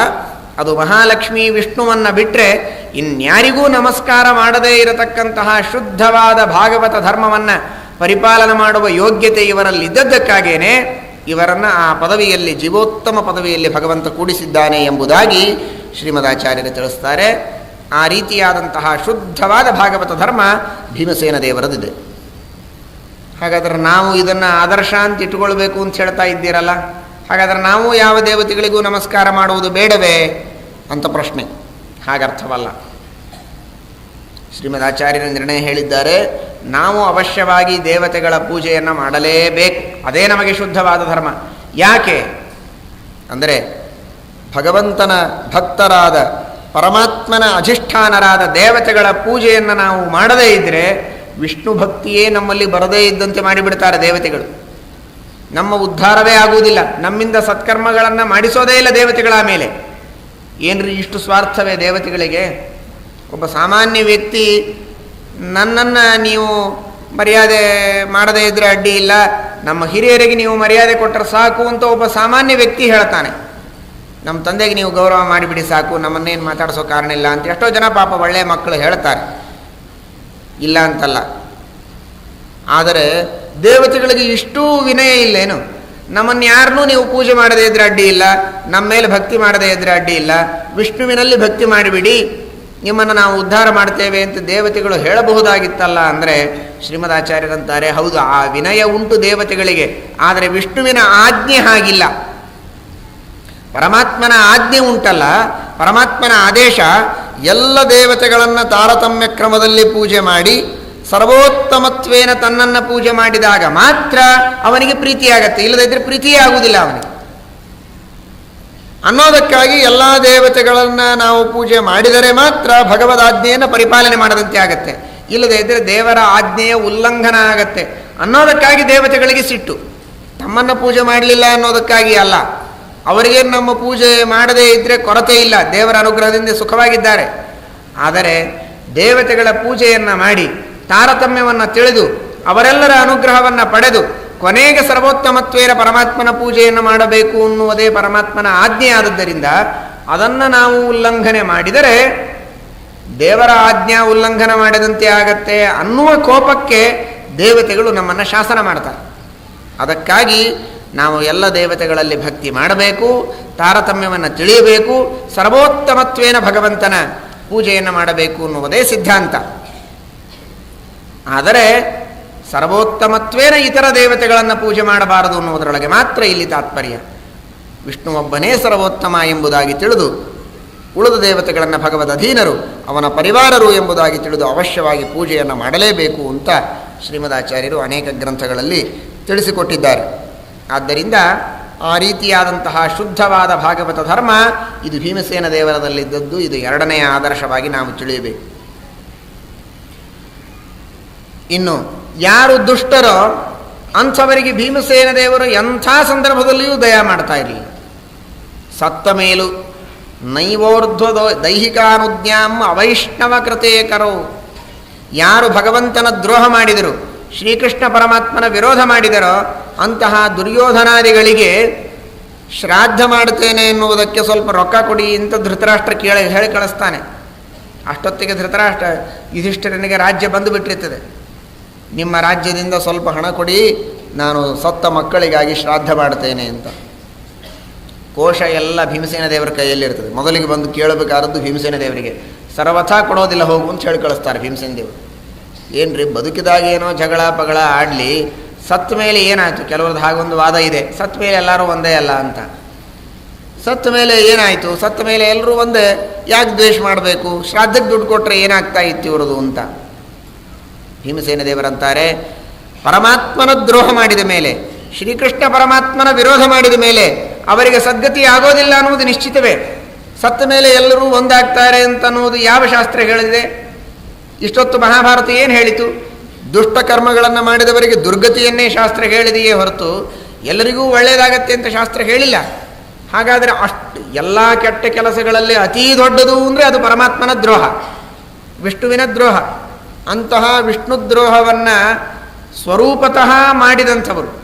ಅದು ಮಹಾಲಕ್ಷ್ಮಿ ವಿಷ್ಣುವನ್ನು ಬಿಟ್ಟರೆ ಇನ್ಯಾರಿಗೂ ನಮಸ್ಕಾರ ಮಾಡದೇ ಇರತಕ್ಕಂತಹ ಶುದ್ಧವಾದ ಭಾಗವತ ಧರ್ಮವನ್ನು ಪರಿಪಾಲನೆ ಮಾಡುವ ಯೋಗ್ಯತೆ ಇವರಲ್ಲಿ ಇದ್ದದ್ದಕ್ಕಾಗೇನೆ ಇವರನ್ನು ಆ ಪದವಿಯಲ್ಲಿ, ಜೀವೋತ್ತಮ ಪದವಿಯಲ್ಲಿ ಭಗವಂತ ಕೂಡಿಸಿದ್ದಾನೆ ಎಂಬುದಾಗಿ ಶ್ರೀಮದಾಚಾರ್ಯರು ತಿಳಿಸ್ತಾರೆ. ಆ ರೀತಿಯಾದಂತಹ ಶುದ್ಧವಾದ ಭಾಗವತ ಧರ್ಮ ಭೀಮಸೇನ ದೇವರದಿದೆ. ಹಾಗಾದರೆ ನಾವು ಇದನ್ನು ಆದರ್ಶ ಅಂತ ಇಟ್ಟುಕೊಳ್ಬೇಕು ಅಂತ ಹೇಳ್ತಾ ಇದ್ದೀರಲ್ಲ? ಹಾಗಾದರೆ ನಾವು ಯಾವ ದೇವತೆಗಳಿಗೂ ನಮಸ್ಕಾರ ಮಾಡುವುದು ಬೇಡವೇ? ಅಂತ ಪ್ರಶ್ನೆ. ಹಾಗರ್ಥವಲ್ಲ. ಶ್ರೀಮದ್ ಆಚಾರ್ಯರ ನಿರ್ಣಯ ಹೇಳಿದ್ದಾರೆ. ನಾವು ಅವಶ್ಯವಾಗಿ ದೇವತೆಗಳ ಪೂಜೆಯನ್ನು ಮಾಡಲೇಬೇಕು. ಅದೇ ನಮಗೆ ಶುದ್ಧವಾದ ಧರ್ಮ. ಯಾಕೆ? ಅಂದರೆ ಭಗವಂತನ ಭಕ್ತರಾದ ಪರಮಾತ್ಮನ ಅಧಿಷ್ಠಾನರಾದ ದೇವತೆಗಳ ಪೂಜೆಯನ್ನು ನಾವು ಮಾಡದೇ ಇದ್ದರೆ ವಿಷ್ಣು ಭಕ್ತಿಯೇ ನಮ್ಮಲ್ಲಿ ಬರದೇ ಇದ್ದಂತೆ ಮಾಡಿಬಿಡ್ತಾರೆ ದೇವತೆಗಳು. ನಮ್ಮ ಉದ್ಧಾರವೇ ಆಗುವುದಿಲ್ಲ. ನಮ್ಮಿಂದ ಸತ್ಕರ್ಮಗಳನ್ನು ಮಾಡಿಸೋದೇ ಇಲ್ಲ ದೇವತೆಗಳ ಮೇಲೆ. ಏನ್ರಿ ಇಷ್ಟು ಸ್ವಾರ್ಥವೇ ದೇವತೆಗಳಿಗೆ? ಒಬ್ಬ ಸಾಮಾನ್ಯ ವ್ಯಕ್ತಿ ನನ್ನನ್ನು ನೀವು ಮರ್ಯಾದೆ ಮಾಡದೇ ಇದ್ದರೆ ಅಡ್ಡಿ ಇಲ್ಲ. ನಮ್ಮ ಹಿರಿಯರಿಗೆ ನೀವು ಮರ್ಯಾದೆ ಕೊಟ್ಟರೆ ಸಾಕು ಅಂತ ಒಬ್ಬ ಸಾಮಾನ್ಯ ವ್ಯಕ್ತಿ ಹೇಳ್ತಾನೆ. ನಮ್ಮ ತಂದೆಗೆ ನೀವು ಗೌರವ ಮಾಡಿಬಿಡಿ ಸಾಕು, ನಮ್ಮನ್ನೇನು ಮಾತಾಡಿಸೋ ಕಾರಣ ಇಲ್ಲ ಅಂತ ಎಷ್ಟೋ ಜನ ಪಾಪ ಒಳ್ಳೆಯ ಮಕ್ಕಳು ಹೇಳ್ತಾರೆ. ಇಲ್ಲ ಅಂತಲ್ಲ. ಆದರೆ ದೇವತೆಗಳಿಗೆ ಇಷ್ಟೂ ವಿನಯ ಇಲ್ಲೇನು? ನಮ್ಮನ್ನು ಯಾರನ್ನೂ ನೀವು ಪೂಜೆ ಮಾಡದೇ ಇದ್ರೆ ಅಡ್ಡಿ ಇಲ್ಲ. ನಮ್ಮ ಮೇಲೆ ಭಕ್ತಿ ಮಾಡದೇ ಇದ್ರೆ ಅಡ್ಡಿ ಇಲ್ಲ. ವಿಷ್ಣುವಿನಲ್ಲಿ ಭಕ್ತಿ ಮಾಡಿಬಿಡಿ. ನಿಮ್ಮನ್ನು ನಾವು ಉದ್ಧಾರ ಮಾಡ್ತೇವೆ ಅಂತ ದೇವತೆಗಳು ಹೇಳಬಹುದಾಗಿತ್ತಲ್ಲ ಅಂದರೆ ಶ್ರೀಮದಾಚಾರ್ಯರಂತಾರೆ, ಹೌದು, ಆ ವಿನಯ ಉಂಟು ದೇವತೆಗಳಿಗೆ, ಆದರೆ ವಿಷ್ಣುವಿನ ಆಜ್ಞೆ ಹಾಗಿಲ್ಲ. ಪರಮಾತ್ಮನ ಆಜ್ಞೆ ಉಂಟಲ್ಲ, ಪರಮಾತ್ಮನ ಆದೇಶ, ಎಲ್ಲ ದೇವತೆಗಳನ್ನು ತಾರತಮ್ಯ ಕ್ರಮದಲ್ಲಿ ಪೂಜೆ ಮಾಡಿ, ಸರ್ವೋತ್ತಮತ್ವೇನ ತನ್ನನ್ನು ಪೂಜೆ ಮಾಡಿದಾಗ ಮಾತ್ರ ಅವನಿಗೆ ಪ್ರೀತಿಯಾಗತ್ತೆ ಇಲ್ಲದಿದ್ದರೆ ಪ್ರೀತಿಯೇ ಆಗುವುದಿಲ್ಲ ಅವನಿಗೆ. ಅನ್ನೋದಕ್ಕಾಗಿ ಎಲ್ಲ ದೇವತೆಗಳನ್ನು ನಾವು ಪೂಜೆ ಮಾಡಿದರೆ ಮಾತ್ರ ಭಗವದ್ ಆಜ್ಞೆಯನ್ನು ಪರಿಪಾಲನೆ ಮಾಡದಂತೆ ಆಗತ್ತೆ. ಇಲ್ಲದೇ ಇದ್ದರೆ ದೇವರ ಆಜ್ಞೆಯ ಉಲ್ಲಂಘನ ಆಗತ್ತೆ. ಅನ್ನೋದಕ್ಕಾಗಿ ದೇವತೆಗಳಿಗೆ ಸಿಟ್ಟು. ತಮ್ಮನ್ನು ಪೂಜೆ ಮಾಡಲಿಲ್ಲ ಅನ್ನೋದಕ್ಕಾಗಿ ಅಲ್ಲ. ಅವರಿಗೆ ನಮ್ಮ ಪೂಜೆ ಮಾಡದೇ ಇದ್ದರೆ ಕೊರತೆ ಇಲ್ಲ. ದೇವರ ಅನುಗ್ರಹದಿಂದ ಸುಖವಾಗಿದ್ದಾರೆ. ಆದರೆ ದೇವತೆಗಳ ಪೂಜೆಯನ್ನು ಮಾಡಿ ತಾರತಮ್ಯವನ್ನು ತಿಳಿದು ಅವರೆಲ್ಲರ ಅನುಗ್ರಹವನ್ನು ಪಡೆದು ಕೊನೆಗೆ ಸರ್ವೋತ್ತಮತ್ವೇನ ಪರಮಾತ್ಮನ ಪೂಜೆಯನ್ನು ಮಾಡಬೇಕು ಅನ್ನುವುದೇ ಪರಮಾತ್ಮನ ಆಜ್ಞೆ ಆದದ್ದರಿಂದ ಅದನ್ನು ನಾವು ಉಲ್ಲಂಘನೆ ಮಾಡಿದರೆ ದೇವರ ಆಜ್ಞಾ ಉಲ್ಲಂಘನೆ ಮಾಡಿದಂತೆ ಆಗತ್ತೆ ಅನ್ನುವ ಕೋಪಕ್ಕೆ ದೇವತೆಗಳು ನಮ್ಮನ್ನು ಶಾಸನ ಮಾಡ್ತಾರೆ. ಅದಕ್ಕಾಗಿ ನಾವು ಎಲ್ಲ ದೇವತೆಗಳಲ್ಲಿ ಭಕ್ತಿ ಮಾಡಬೇಕು, ತಾರತಮ್ಯವನ್ನು ತಿಳಿಯಬೇಕು, ಸರ್ವೋತ್ತಮತ್ವೇನ ಭಗವಂತನ ಪೂಜೆಯನ್ನು ಮಾಡಬೇಕು ಅನ್ನುವುದೇ ಸಿದ್ಧಾಂತ. ಆದರೆ ಸರ್ವೋತ್ತಮತ್ವೇನ ಇತರ ದೇವತೆಗಳನ್ನು ಪೂಜೆ ಮಾಡಬಾರದು ಅನ್ನುವುದರೊಳಗೆ ಮಾತ್ರ ಇಲ್ಲಿ ತಾತ್ಪರ್ಯ. ವಿಷ್ಣುವೊಬ್ಬನೇ ಸರ್ವೋತ್ತಮ ಎಂಬುದಾಗಿ ತಿಳಿದು ಉಳಿದ ದೇವತೆಗಳನ್ನು ಭಗವದ್ ಅಧೀನರು ಅವನ ಪರಿವಾರರು ಎಂಬುದಾಗಿ ತಿಳಿದು ಅವಶ್ಯವಾಗಿ ಪೂಜೆಯನ್ನು ಮಾಡಲೇಬೇಕು ಅಂತ ಶ್ರೀಮದಾಚಾರ್ಯರು ಅನೇಕ ಗ್ರಂಥಗಳಲ್ಲಿ ತಿಳಿಸಿಕೊಟ್ಟಿದ್ದಾರೆ. ಆದ್ದರಿಂದ ಆ ರೀತಿಯಾದಂತಹ ಶುದ್ಧವಾದ ಭಾಗವತ ಧರ್ಮ ಇದು ಭೀಮಸೇನ ದೇವರದಲ್ಲಿದ್ದದ್ದು, ಇದು ಎರಡನೆಯ ಆದರ್ಶವಾಗಿ ನಾವು ತಿಳಿಯಬೇಕು. ಇನ್ನು ಯಾರು ದುಷ್ಟರೋ ಅಂಥವರಿಗೆ ಭೀಮಸೇನ ದೇವರು ಎಂಥ ಸಂದರ್ಭದಲ್ಲಿಯೂ ದಯ ಮಾಡ್ತಾ ಇರಲಿಲ್ಲ ಸತ್ತ ಮೇಲೂ ನೈವೋರ್ಧ್ವದೋ ದೈಹಿಕಾನುಜ್ಞಾಂ ಅವೈಷ್ಣವ ಕೃತೇ ಕರೋ ಯಾರು ಭಗವಂತನ ದ್ರೋಹ ಮಾಡಿದರು, ಶ್ರೀಕೃಷ್ಣ ಪರಮಾತ್ಮನ ವಿರೋಧ ಮಾಡಿದರೋ, ಅಂತಹ ದುರ್ಯೋಧನಾದಿಗಳಿಗೆ ಶ್ರಾದ್ದ ಮಾಡುತ್ತೇನೆ ಎನ್ನುವುದಕ್ಕೆ ಸ್ವಲ್ಪ ರೊಕ್ಕ ಕೊಡಿ ಅಂತ ಧೃತರಾಷ್ಟ್ರ ಕೇಳಿ, ಹೇಳಿ ಕಳಿಸ್ತಾನೆ. ಅಷ್ಟೊತ್ತಿಗೆ ಧೃತರಾಷ್ಟ್ರ, ಯುಧಿಷ್ಠಿರನಿಗೆ ರಾಜ್ಯ ಬಂದು ಬಿಟ್ಟಿರ್ತದೆ. ನಿಮ್ಮ ರಾಜ್ಯದಿಂದ ಸ್ವಲ್ಪ ಹಣ ಕೊಡಿ, ನಾನು ಸತ್ತ ಮಕ್ಕಳಿಗಾಗಿ ಶ್ರಾದ್ದ ಮಾಡ್ತೇನೆ ಅಂತ. ಕೋಶ ಎಲ್ಲ ಭೀಮಸೇನ ದೇವರ ಕೈಯಲ್ಲಿರ್ತದೆ ಮೊದಲಿಗೆ ಬಂದು ಕೇಳಬೇಕಾದದ್ದು ಭೀಮಸೇನ ದೇವರಿಗೆ. ಸರ್ವಥಾ ಕೊಡೋದಿಲ್ಲ, ಹೋಗು ಅಂತ ಹೇಳಿ ಕಳಿಸ್ತಾರೆ ಭೀಮಸೇನ ದೇವರು. ಏನ್ರಿ ಬದುಕಿದಾಗ ಏನೋ ಜಗಳ ಪಗಳ ಆಡಲಿ ಸತ್ತ ಮೇಲೆ ಏನಾಯಿತು? ಕೆಲವ್ರದ್ದು ಹಾಗೊಂದು ವಾದ ಇದೆ. ಸತ್ತ ಮೇಲೆ ಎಲ್ಲರೂ ಒಂದೇ ಅಲ್ಲ ಅಂತ. ಸತ್ತ ಮೇಲೆ ಏನಾಯಿತು? ಸತ್ತ ಮೇಲೆ ಎಲ್ಲರೂ ಒಂದೇ. ಯಾಕೆ ದ್ವೇಷ ಮಾಡಬೇಕು? ಶ್ರಾದ್ದಕ್ಕೆ ದುಡ್ಡು ಕೊಟ್ಟರೆ ಏನಾಗ್ತಾ ಇತ್ತು ಇವರದು ಅಂತ. ಭೀಮಸೇನ ದೇವರಂತಾರೆ. ಪರಮಾತ್ಮನ ದ್ರೋಹ ಮಾಡಿದ ಮೇಲೆ, ಶ್ರೀಕೃಷ್ಣ ಪರಮಾತ್ಮನ ವಿರೋಧ ಮಾಡಿದ ಮೇಲೆ ಅವರಿಗೆ ಸದ್ಗತಿ ಆಗೋದಿಲ್ಲ ಅನ್ನುವುದು ನಿಶ್ಚಿತವೇ. ಸತ್ತ ಮೇಲೆ ಎಲ್ಲರೂ ಒಂದಾಗ್ತಾರೆ ಅಂತ ಅನ್ನುವುದು ಯಾವ ಶಾಸ್ತ್ರ ಹೇಳಿದೆ? ಇಷ್ಟೊತ್ತು ಮಹಾಭಾರತ ಏನು ಹೇಳಿತು? ದುಷ್ಟ ಕರ್ಮಗಳನ್ನು ಮಾಡಿದವರಿಗೆ ದುರ್ಗತಿಯನ್ನೇ ಶಾಸ್ತ್ರ ಹೇಳಿದೆಯೇ ಹೊರತು ಎಲ್ಲರಿಗೂ ಒಳ್ಳೆಯದಾಗತ್ತೆ ಅಂತ ಶಾಸ್ತ್ರ ಹೇಳಿಲ್ಲ. ಹಾಗಾದರೆ ಅಷ್ಟು ಎಲ್ಲ ಕೆಟ್ಟ ಕೆಲಸಗಳಲ್ಲಿ ಅತೀ ದೊಡ್ಡದು ಅಂದರೆ ಅದು ಪರಮಾತ್ಮನ ದ್ರೋಹ, ವಿಷ್ಣುವಿನ ದ್ರೋಹ. ಅಂತಹ ವಿಷ್ಣು ದ್ರೋಹವನ್ನು ಸ್ವರೂಪತಃ ಮಾಡಿದಂಥವರು.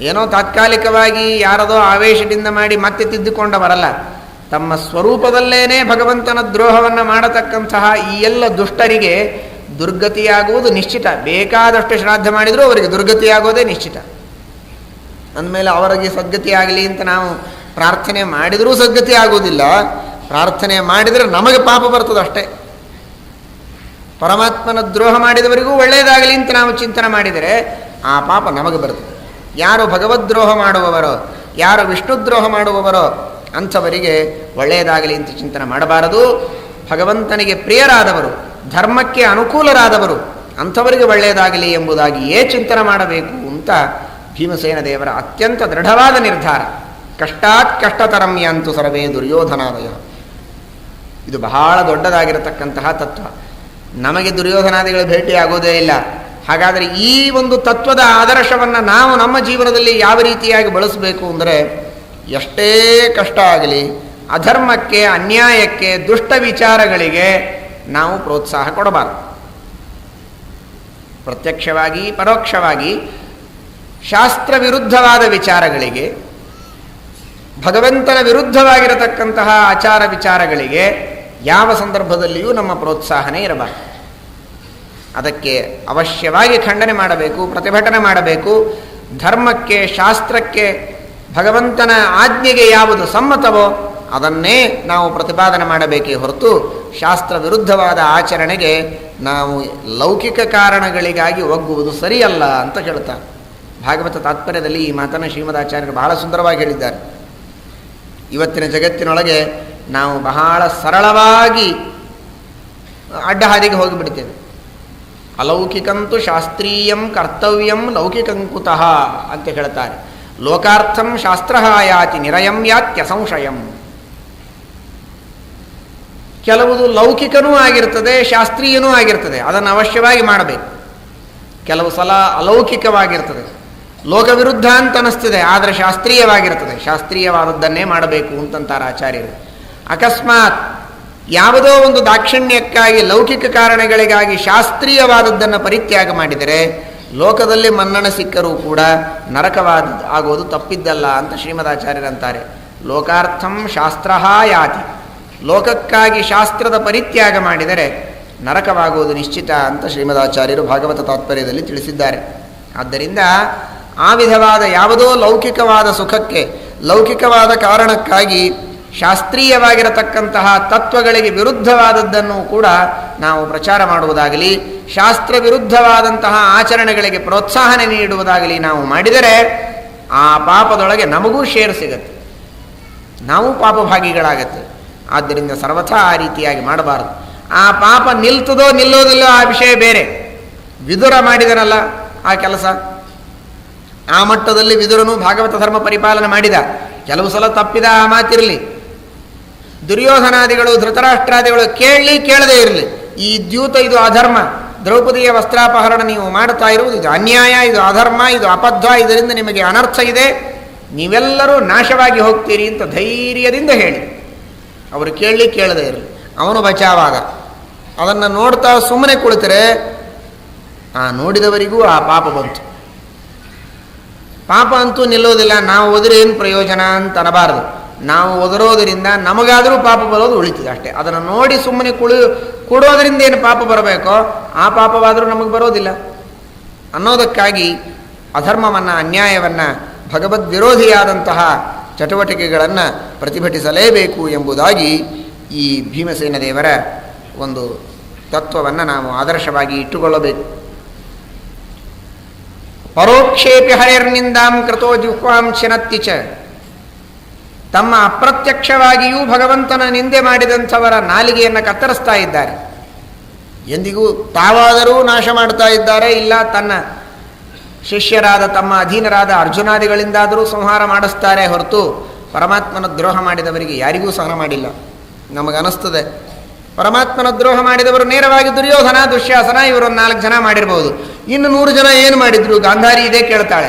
ಏನೋ ತಾತ್ಕಾಲಿಕವಾಗಿ ಯಾರದೋ ಆವೇಶದಿಂದ ಮಾಡಿ ಮತ್ತೆ ತಿದ್ದುಕೊಂಡವರಲ್ಲ. ತಮ್ಮ ಸ್ವರೂಪದಲ್ಲೇನೇ ಭಗವಂತನ ದ್ರೋಹವನ್ನು ಮಾಡತಕ್ಕಂತಹ ಈ ಎಲ್ಲ ದುಷ್ಟರಿಗೆ ದುರ್ಗತಿಯಾಗುವುದು ನಿಶ್ಚಿತ. ಬೇಕಾದಷ್ಟು ಶ್ರಾದ್ದ ಮಾಡಿದರೂ ಅವರಿಗೆ ದುರ್ಗತಿಯಾಗೋದೇ ನಿಶ್ಚಿತ. ಅಂದಮೇಲೆ ಅವರಿಗೆ ಸದ್ಗತಿ ಆಗಲಿ ಅಂತ ನಾವು ಪ್ರಾರ್ಥನೆ ಮಾಡಿದರೂ ಸದ್ಗತಿ ಆಗೋದಿಲ್ಲ ಪ್ರಾರ್ಥನೆ ಮಾಡಿದರೆ ನಮಗೆ ಪಾಪ ಬರ್ತದೆ ಅಷ್ಟೇ ಪರಮಾತ್ಮನ ದ್ರೋಹ ಮಾಡಿದವರಿಗೂ ಒಳ್ಳೆಯದಾಗಲಿ ಅಂತ ನಾವು ಚಿಂತನೆ ಮಾಡಿದರೆ ಆ ಪಾಪ ನಮಗೆ ಬರುತ್ತೆ ಯಾರು ಭಗವದ್ರೋಹ ಮಾಡುವವರೋ, ಯಾರು ವಿಷ್ಣು ದ್ರೋಹ ಮಾಡುವವರೋ, ಅಂಥವರಿಗೆ ಒಳ್ಳೆಯದಾಗಲಿ ಅಂತ ಚಿಂತನೆ ಮಾಡಬಾರದು. ಭಗವಂತನಿಗೆ ಪ್ರಿಯರಾದವರು, ಧರ್ಮಕ್ಕೆ ಅನುಕೂಲರಾದವರು, ಅಂಥವರಿಗೆ ಒಳ್ಳೆಯದಾಗಲಿ ಏ ಚಿಂತನೆ ಮಾಡಬೇಕು ಅಂತ ಭೀಮಸೇನ ದೇವರ ಅತ್ಯಂತ ದೃಢವಾದ ನಿರ್ಧಾರ. ಕಷ್ಟಾತ್ ಕಷ್ಟತರಂ ಯಾಂತು ಸರ್ವೇ ದುರ್ಯೋಧನಾದಯ. ಇದು ಬಹಳ ದೊಡ್ಡದಾಗಿರತಕ್ಕಂತಹ ತತ್ವ. ನಮಗೆ ದುರ್ಯೋಧನಾದಿಗಳು ಭೇಟಿ ಆಗೋದೇ ಇಲ್ಲ. ಹಾಗಾದರೆ ಈ ಒಂದು ತತ್ವದ ಆದರ್ಶವನ್ನು ನಾವು ನಮ್ಮ ಜೀವನದಲ್ಲಿ ಯಾವ ರೀತಿಯಾಗಿ ಬಳಸಬೇಕು ಅಂದರೆ ಎಷ್ಟೇ ಕಷ್ಟ ಆಗಲಿ, ಅಧರ್ಮಕ್ಕೆ, ಅನ್ಯಾಯಕ್ಕೆ, ದುಷ್ಟ ವಿಚಾರಗಳಿಗೆ ನಾವು ಪ್ರೋತ್ಸಾಹ ಕೊಡಬಾರದು. ಪ್ರತ್ಯಕ್ಷವಾಗಿ, ಪರೋಕ್ಷವಾಗಿ ಶಾಸ್ತ್ರ ವಿರುದ್ಧವಾದ ವಿಚಾರಗಳಿಗೆ, ಭಗವಂತನ ವಿರುದ್ಧವಾಗಿರತಕ್ಕಂತಹ ಆಚಾರ ವಿಚಾರಗಳಿಗೆ ಯಾವ ಸಂದರ್ಭದಲ್ಲಿಯೂ ನಮ್ಮ ಪ್ರೋತ್ಸಾಹನೆ ಇರಬಾರದು. ಅದಕ್ಕೆ ಅವಶ್ಯವಾಗಿ ಖಂಡನೆ ಮಾಡಬೇಕು, ಪ್ರತಿಭಟನೆ ಮಾಡಬೇಕು. ಧರ್ಮಕ್ಕೆ, ಶಾಸ್ತ್ರಕ್ಕೆ, ಭಗವಂತನ ಆಜ್ಞೆಗೆ ಯಾವುದು ಸಮ್ಮತವೋ ಅದನ್ನೇ ನಾವು ಪ್ರತಿಪಾದನೆ ಮಾಡಬೇಕೇ ಹೊರತು ಶಾಸ್ತ್ರ ವಿರುದ್ಧವಾದ ಆಚರಣೆಗೆ ನಾವು ಲೌಕಿಕ ಕಾರಣಗಳಿಗಾಗಿ ಒಗ್ಗುವುದು ಸರಿಯಲ್ಲ ಅಂತ ಹೇಳ್ತಾರೆ. ಭಾಗವತ ತಾತ್ಪರ್ಯದಲ್ಲಿ ಈ ಮಾತನ್ನು ಶ್ರೀಮದಾಚಾರ್ಯರು ಬಹಳ ಸುಂದರವಾಗಿ ಹೇಳಿದ್ದಾರೆ. ಇವತ್ತಿನ ಜಗತ್ತಿನೊಳಗೆ ನಾವು ಬಹಳ ಸರಳವಾಗಿ ಅಡ್ಡಹಾದಿಗೆ ಹೋಗಿಬಿಡ್ತೇವೆ. ಅಲೌಕಿಕಂತು ಶಾಸ್ತ್ರೀಯಂ ಕರ್ತವ್ಯಂ ಲೌಕಿಕಂಕುತಃ ಅಂತ ಹೇಳ್ತಾರೆ. ಲೋಕಾರ್ಥಂ ಶಾಸ್ತ್ರ ಯಾತಿ ನಿರಯಂ ಯಾತ್ಯ ಸಂಶಯಂ. ಕೆಲವುದು ಲೌಕಿಕನೂ ಆಗಿರ್ತದೆ, ಶಾಸ್ತ್ರೀಯನೂ ಆಗಿರ್ತದೆ, ಅದನ್ನು ಅವಶ್ಯವಾಗಿ ಮಾಡಬೇಕು. ಕೆಲವು ಸಲ ಅಲೌಕಿಕವಾಗಿರ್ತದೆ. ಲೋಕವಿರುದ್ಧ ಅಂತ ಅನ್ನಿಸ್ತದೆ ಆದರೆ ಶಾಸ್ತ್ರೀಯವಾಗಿರ್ತದೆ. ಶಾಸ್ತ್ರೀಯವಾದದ್ದನ್ನೇ ಮಾಡಬೇಕು ಅಂತಂತಾರೆ ಆಚಾರ್ಯರು. ಅಕಸ್ಮಾತ್ ಯಾವುದೋ ಒಂದು ದಾಕ್ಷಿಣ್ಯಕ್ಕಾಗಿ ಲೌಕಿಕ ಕಾರಣಗಳಿಗಾಗಿ ಶಾಸ್ತ್ರೀಯವಾದದ್ದನ್ನು ಪರಿತ್ಯಾಗ ಮಾಡಿದರೆ ಲೋಕದಲ್ಲಿ ಮನ್ನಣ ಸಿಕ್ಕರೂ ಕೂಡ ನರಕವಾದ ಆಗೋದು ತಪ್ಪಿದ್ದಲ್ಲ ಅಂತ ಶ್ರೀಮದಾಚಾರ್ಯರಂತಾರೆ. ಲೋಕಾರ್ಥಂ ಶಾಸ್ತ್ರ ಯಾತಿ. ಲೋಕಕ್ಕಾಗಿ ಶಾಸ್ತ್ರದ ಪರಿತ್ಯಾಗ ಮಾಡಿದರೆ ನರಕವಾಗುವುದು ನಿಶ್ಚಿತ ಅಂತ ಶ್ರೀಮದಾಚಾರ್ಯರು ಭಾಗವತ ತಾತ್ಪರ್ಯದಲ್ಲಿ ತಿಳಿಸಿದ್ದಾರೆ. ಆದ್ದರಿಂದ ಆ ವಿಧವಾದ ಯಾವುದೋ ಲೌಕಿಕವಾದ ಸುಖಕ್ಕೆ, ಲೌಕಿಕವಾದ ಕಾರಣಕ್ಕಾಗಿ ಶಾಸ್ತ್ರೀಯವಾಗಿರತಕ್ಕಂತಹ ತತ್ವಗಳಿಗೆ ವಿರುದ್ಧವಾದದ್ದನ್ನು ಕೂಡ ನಾವು ಪ್ರಚಾರ ಮಾಡುವುದಾಗಲಿ, ಶಾಸ್ತ್ರ ವಿರುದ್ಧವಾದಂತಹ ಆಚರಣೆಗಳಿಗೆ ಪ್ರೋತ್ಸಾಹನ ನೀಡುವುದಾಗಲಿ ನಾವು ಮಾಡಿದರೆ ಆ ಪಾಪದೊಳಗೆ ನಮಗೂ ಶೇರ್ ಸಿಗತ್ತೆ. ನಾವು ಪಾಪಭಾಗಿಗಳಾಗತ್ತೆ. ಆದ್ದರಿಂದ ಸರ್ವಥಾ ಆ ರೀತಿಯಾಗಿ ಮಾಡಬಾರದು. ಆ ಪಾಪ ನಿಲ್ತದೋ ನಿಲ್ಲೋದಿಲ್ಲೋ ಆ ವಿಷಯ ಬೇರೆ. ವಿದುರ ಮಾಡಿದನಲ್ಲ ಆ ಕೆಲಸ. ಆ ಮಟ್ಟದಲ್ಲಿ ವಿದುರನು ಭಾಗವತ ಧರ್ಮ ಪರಿಪಾಲನೆ ಮಾಡಿದ. ಕೆಲವು ಸಲ ತಪ್ಪಿದ ಆ ಮಾತಿರಲಿ. ದುರ್ಯೋಧನಾದಿಗಳು, ಧೃತರಾಷ್ಟ್ರಾದಿಗಳು ಕೇಳಲಿ ಕೇಳದೇ ಇರಲಿ. ಈ ದ್ಯೂತ ಇದು ಅಧರ್ಮ. ದ್ರೌಪದಿಯ ವಸ್ತ್ರಾಪಹರಣ ನೀವು ಮಾಡ್ತಾ ಇರುವುದು ಇದು ಅನ್ಯಾಯ, ಇದು ಅಧರ್ಮ, ಇದು ಅಪಧ್ವ, ಇದರಿಂದ ನಿಮಗೆ ಅನರ್ಥ ಇದೆ. ನೀವೆಲ್ಲರೂ ನಾಶವಾಗಿ ಹೋಗ್ತೀರಿ ಅಂತ ಧೈರ್ಯದಿಂದ ಹೇಳಿ. ಅವರು ಕೇಳಲಿ ಕೇಳದೇ ಇರಲಿ. ಅವನು ಬಚಾವಾಗ. ಅದನ್ನು ನೋಡ್ತಾ ಸುಮ್ಮನೆ ಕುಳಿತರೆ ಆ ನೋಡಿದವರಿಗೂ ಆ ಪಾಪ ಬಂತು. ಪಾಪ ಅಂತೂ ನಿಲ್ಲೋದಿಲ್ಲ. ನಾವು ಹೋದರೆ ಏನು ಪ್ರಯೋಜನ ಅಂತ ಅನ್ನಬಾರದು ನಾವು ಒದರೋದರಿಂದ ನಮಗಾದರೂ ಪಾಪ ಬರೋದು ಉಳಿತದೆ ಅಷ್ಟೇ. ಅದನ್ನು ನೋಡಿ ಸುಮ್ಮನೆ ಕುಳಿ, ಕೊಡೋದರಿಂದ ಏನು ಪಾಪ ಬರಬೇಕೋ, ಆ ಪಾಪವಾದರೂ ನಮಗೆ ಬರೋದಿಲ್ಲ. ಅನ್ನೋದಕ್ಕಾಗಿ ಅಧರ್ಮವನ್ನು, ಅನ್ಯಾಯವನ್ನು, ಭಗವದ್ ವಿರೋಧಿಯಾದಂತಹ ಚಟುವಟಿಕೆಗಳನ್ನು ಪ್ರತಿಭಟಿಸಲೇಬೇಕು ಎಂಬುದಾಗಿ ಈ ಭೀಮಸೇನ ದೇವರ ಒಂದು ತತ್ವವನ್ನು ನಾವು ಆದರ್ಶವಾಗಿ ಇಟ್ಟುಕೊಳ್ಳಬೇಕು. ಪರೋಕ್ಷೇಪಿ ಹರೇರ್ನಿಂದಾಂ ಕೃತೋ ಜಿಹ್ವಾಂ ಚಿನತ್ತಿ ಚ. ತಮ್ಮ ಅಪ್ರತ್ಯಕ್ಷವಾಗಿಯೂ ಭಗವಂತನ ನಿಂದೆ ಮಾಡಿದಂಥವರ ನಾಲಿಗೆಯನ್ನು ಕತ್ತರಿಸ್ತಾ ಇದ್ದಾರೆ. ಎಂದಿಗೂ ತಾವಾದರೂ ನಾಶ ಮಾಡ್ತಾ ಇದ್ದಾರೆ, ಇಲ್ಲ ತನ್ನ ಶಿಷ್ಯರಾದ, ತಮ್ಮ ಅಧೀನರಾದ ಅರ್ಜುನಾದಿಗಳಿಂದಾದರೂ ಸಂಹಾರ ಮಾಡಿಸ್ತಾರೆ ಹೊರತು ಪರಮಾತ್ಮನ ದ್ರೋಹ ಮಾಡಿದವರಿಗೆ ಯಾರಿಗೂ ಸಹನ ಮಾಡಿಲ್ಲ. ನಮಗನಿಸ್ತದೆ. ಪರಮಾತ್ಮನ ದ್ರೋಹ ಮಾಡಿದವರು ನೇರವಾಗಿ ದುರ್ಯೋಧನ, ದುಶ್ಯಾಸನ, ಇವರೊಂದು ನಾಲ್ಕು ಜನ ಮಾಡಿರ್ಬೋದು. ಇನ್ನು ನೂರು ಜನ ಏನು ಮಾಡಿದ್ರು? ಗಾಂಧಾರಿ ಇದೇ ಕೇಳ್ತಾಳೆ.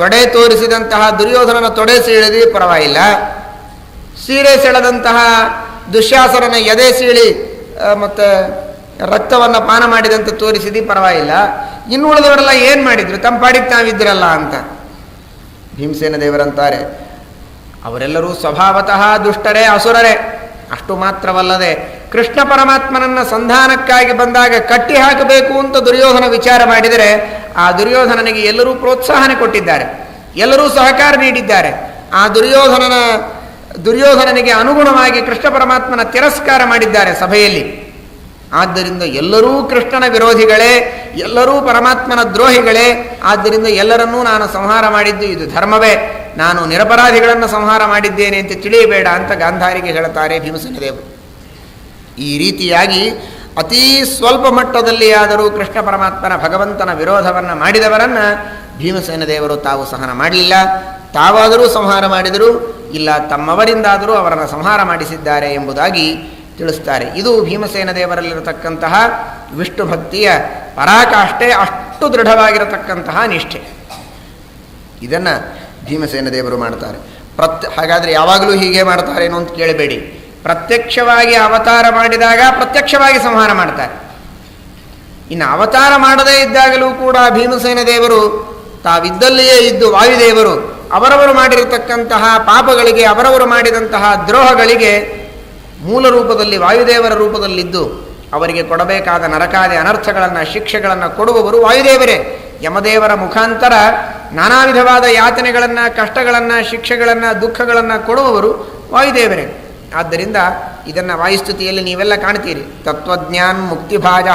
ತೊಡೆ ತೋರಿಸಿದಂತಹ ದುರ್ಯೋಧನನ ತೊಡೆ ಸೀಳಿದಿ ಪರವಾಗಿಲ್ಲ. ಸೀರೆ ಸೆಳೆದಂತಹ ದುಶ್ಯಾಸನನ ಎದೆ ಸೀಳಿ ಮತ್ತು ರಕ್ತವನ್ನು ಪಾನ ಮಾಡಿದಂತೆ ತೋರಿಸಿದಿ ಪರವಾಗಿಲ್ಲ. ಇನ್ನು ಉಳಿದವರೆಲ್ಲ ಏನು ಮಾಡಿದ್ರು? ತಮ್ಮ ಪಾಡಿಗೆ ತಾವಿದ್ರಲ್ಲ ಅಂತ. ಭೀಮಸೇನ ದೇವರಂತಾರೆ, ಅವರೆಲ್ಲರೂ ಸ್ವಭಾವತಃ ದುಷ್ಟರೇ, ಅಸುರರೇ. ಅಷ್ಟು ಮಾತ್ರವಲ್ಲದೆ ಕೃಷ್ಣ ಪರಮಾತ್ಮನನ್ನ ಸಂಧಾನಕ್ಕಾಗಿ ಬಂದಾಗ ಕಟ್ಟಿ ಹಾಕಬೇಕು ಅಂತ ದುರ್ಯೋಧನ ವಿಚಾರ ಮಾಡಿದರೆ ಆ ದುರ್ಯೋಧನನಿಗೆ ಎಲ್ಲರೂ ಪ್ರೋತ್ಸಾಹನೆ ಕೊಟ್ಟಿದ್ದಾರೆ. ಎಲ್ಲರೂ ಸಹಕಾರ ನೀಡಿದ್ದಾರೆ. ಆ ದುರ್ಯೋಧನನ, ದುರ್ಯೋಧನನಿಗೆ ಅನುಗುಣವಾಗಿ ಕೃಷ್ಣ ಪರಮಾತ್ಮನ ತಿರಸ್ಕಾರ ಮಾಡಿದ್ದಾರೆ ಸಭೆಯಲ್ಲಿ. ಆದ್ದರಿಂದ ಎಲ್ಲರೂ ಕೃಷ್ಣನ ವಿರೋಧಿಗಳೇ, ಎಲ್ಲರೂ ಪರಮಾತ್ಮನ ದ್ರೋಹಿಗಳೇ, ಆದ್ದರಿಂದ ಎಲ್ಲರನ್ನೂ ನಾನು ಸಂಹಾರ ಮಾಡಿದ್ದು ಇದು ಧರ್ಮವೇ. ನಾನು ನಿರಪರಾಧಿಗಳನ್ನು ಸಂಹಾರ ಮಾಡಿದ್ದೇನೆ ಅಂತ ತಿಳಿಯಬೇಡ ಅಂತ ಗಾಂಧಾರಿಗೆ ಹೇಳುತ್ತಾರೆ ಭೀಮಸೇನ ಈ ರೀತಿಯಾಗಿ ಅತೀ ಸ್ವಲ್ಪ ಮಟ್ಟದಲ್ಲಿ ಆದರೂ ಕೃಷ್ಣ ಪರಮಾತ್ಮನ ಭಗವಂತನ ವಿರೋಧವನ್ನು ಮಾಡಿದವರನ್ನು ಭೀಮಸೇನ ದೇವರು ತಾವು ಸಹನ ಮಾಡಲಿಲ್ಲ. ತಾವಾದರೂ ಸಂಹಾರ ಮಾಡಿದರು. ಇಲ್ಲ, ತಮ್ಮವರಿಂದಾದರೂ ಅವರನ್ನು ಸಂಹಾರ ಮಾಡಿಸಿದ್ದಾರೆ ಎಂಬುದಾಗಿ ತಿಳಿಸ್ತಾರೆ. ಇದು ಭೀಮಸೇನ ದೇವರಲ್ಲಿರತಕ್ಕಂತಹ ವಿಷ್ಣು ಭಕ್ತಿಯ ಪರಾಕಾಷ್ಠೆ, ಅಷ್ಟು ದೃಢವಾಗಿರತಕ್ಕಂತಹ ನಿಷ್ಠೆ. ಇದನ್ನು ಭೀಮಸೇನ ದೇವರು ಮಾಡ್ತಾರೆ. ಪ್ರತ್ ಹಾಗಾದರೆ ಯಾವಾಗಲೂ ಹೀಗೆ ಮಾಡ್ತಾರೇನೋ ಅಂತ ಕೇಳಬೇಡಿ. ಪ್ರತ್ಯಕ್ಷವಾಗಿ ಅವತಾರ ಮಾಡಿದಾಗ ಪ್ರತ್ಯಕ್ಷವಾಗಿ ಸಂಹಾರ ಮಾಡ್ತಾರೆ. ಇನ್ನು ಅವತಾರ ಮಾಡದೇ ಇದ್ದಾಗಲೂ ಕೂಡ ಭೀಮಸೇನ ದೇವರು ತಾವಿದ್ದಲ್ಲಿಯೇ ಇದ್ದು ವಾಯುದೇವರು ಅವರವರು ಮಾಡಿರತಕ್ಕಂತಹ ಪಾಪಗಳಿಗೆ, ಅವರವರು ಮಾಡಿದಂತಹ ದ್ರೋಹಗಳಿಗೆ ಮೂಲ ರೂಪದಲ್ಲಿ ವಾಯುದೇವರ ರೂಪದಲ್ಲಿದ್ದು ಅವರಿಗೆ ಕೊಡಬೇಕಾದ ನರಕಾದಿ ಅನರ್ಥಗಳನ್ನು, ಶಿಕ್ಷೆಗಳನ್ನು ಕೊಡುವವರು ವಾಯುದೇವರೇ. ಯಮದೇವರ ಮುಖಾಂತರ ನಾನಾ ವಿಧವಾದ ಯಾತನೆಗಳನ್ನು, ಕಷ್ಟಗಳನ್ನು, ಶಿಕ್ಷೆಗಳನ್ನು, ದುಃಖಗಳನ್ನು ಕೊಡುವವರು ವಾಯುದೇವರೇ. ಆದ್ದರಿಂದ ಇದನ್ನು ವಾಯುಸ್ತುತಿಯಲ್ಲಿ ನೀವೆಲ್ಲ ಕಾಣ್ತೀರಿ. ತತ್ವಜ್ಞಾನ್ ಮುಕ್ತಿಭಾಜ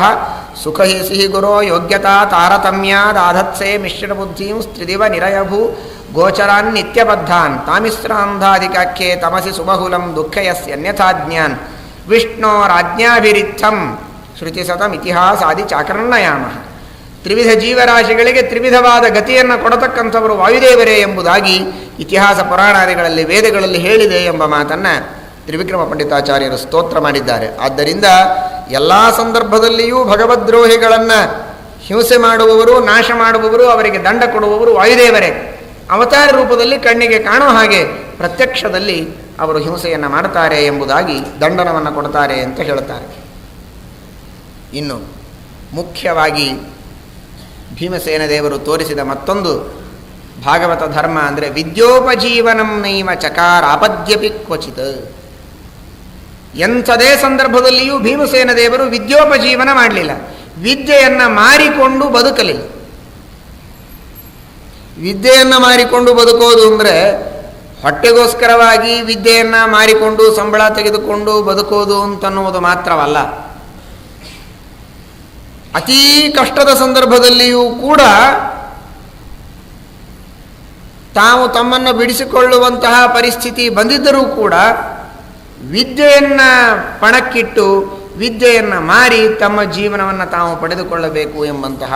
ಸುಖ ಸಿಹಿ ಗುರೋ ಯೋಗ್ಯತಾ ತಾರತಮ್ಯಾದಾಧತ್ಸೆ ಮಿಶ್ರ ಬುದ್ಧಿಂ ಸ್ತ್ರಿದಿವ ನಿರಯಭೂ ಗೋಚರಾನ್ ನಿತ್ಯಬದ್ಧಾನ್ ತಾಮಿಸ್ರಾಂಧಾಧಿಕಾಖ್ಯೆ ತಮಸಿ ಸುಬಹುಲಂ ದುಃಖಯಸ್ಯನ್ಯಥಾಜ್ಞಾನ್ ವಿಷ್ಣೋರಾಜ್ಞಾಭಿರಿತ್ಥಂ ಶ್ರುತಿಸತಂ ಇತಿಹಾಸಾದಿ ಚಾಕರ್ಣಯಾಮ. ತ್ರಿವಿಧ ಜೀವರಾಶಿಗಳಿಗೆ ತ್ರಿವಿಧವಾದ ಗತಿಯನ್ನು ಕೊಡತಕ್ಕಂಥವರು ವಾಯುದೇವರೇ ಎಂಬುದಾಗಿ ಇತಿಹಾಸ ಪುರಾಣಾದಿಗಳಲ್ಲಿ, ವೇದಗಳಲ್ಲಿ ಹೇಳಿದೆ ಎಂಬ ಮಾತನ್ನು ತ್ರಿವಿಕ್ರಮ ಪಂಡಿತಾಚಾರ್ಯರು ಸ್ತೋತ್ರ ಮಾಡಿದ್ದಾರೆ. ಆದ್ದರಿಂದ ಎಲ್ಲ ಸಂದರ್ಭದಲ್ಲಿಯೂ ಭಗವದ್ರೋಹಿಗಳನ್ನು ಹಿಂಸೆ ಮಾಡುವವರು, ನಾಶ ಮಾಡುವವರು, ಅವರಿಗೆ ದಂಡ ಕೊಡುವವರು ವಾಯುದೇವರೇ. ಅವತಾರ ರೂಪದಲ್ಲಿ ಕಣ್ಣಿಗೆ ಕಾಣೋ ಹಾಗೆ ಪ್ರತ್ಯಕ್ಷದಲ್ಲಿ ಅವರು ಹಿಂಸೆಯನ್ನು ಮಾಡುತ್ತಾರೆ ಎಂಬುದಾಗಿ ದಂಡನವನ್ನು ಕೊಡ್ತಾರೆ ಅಂತ ಹೇಳುತ್ತಾರೆ. ಇನ್ನು ಮುಖ್ಯವಾಗಿ ಭೀಮಸೇನ ದೇವರು ತೋರಿಸಿದ ಮತ್ತೊಂದು ಭಾಗವತ ಧರ್ಮ ಅಂದರೆ ವಿದ್ಯೋಪಜೀವನಂ ನೈವ ಚಕಾರ ಅಪದ್ಯಪಿ ಕ್ವಚಿತ್. ಎಂಥದೇ ಸಂದರ್ಭದಲ್ಲಿಯೂ ಭೀಮಸೇನ ದೇವರು ವಿದ್ಯೋಪಜೀವನ ಮಾಡಲಿಲ್ಲ. ವಿದ್ಯೆಯನ್ನು ಮಾರಿಕೊಂಡು ಬದುಕಲಿಲ್ಲ. ವಿದ್ಯೆಯನ್ನು ಮಾರಿಕೊಂಡು ಬದುಕೋದು ಅಂದರೆ ಹೊಟ್ಟೆಗೋಸ್ಕರವಾಗಿ ವಿದ್ಯೆಯನ್ನು ಮಾರಿಕೊಂಡು ಸಂಬಳ ತೆಗೆದುಕೊಂಡು ಬದುಕೋದು ಅಂತನ್ನುವುದು ಮಾತ್ರವಲ್ಲ. ಅತೀ ಕಷ್ಟದ ಸಂದರ್ಭದಲ್ಲಿಯೂ ಕೂಡ ತಾವು ತಮ್ಮನ್ನು ಬಿಡಿಸಿಕೊಳ್ಳುವಂತಹ ಪರಿಸ್ಥಿತಿ ಬಂದಿದ್ದರೂ ಕೂಡ ವಿದ್ಯೆಯನ್ನು ಪಣಕ್ಕಿಟ್ಟು ವಿದ್ಯೆಯನ್ನು ಮಾರಿ ತಮ್ಮ ಜೀವನವನ್ನು ತಾವು ಪಡೆದುಕೊಳ್ಳಬೇಕು ಎಂಬಂತಹ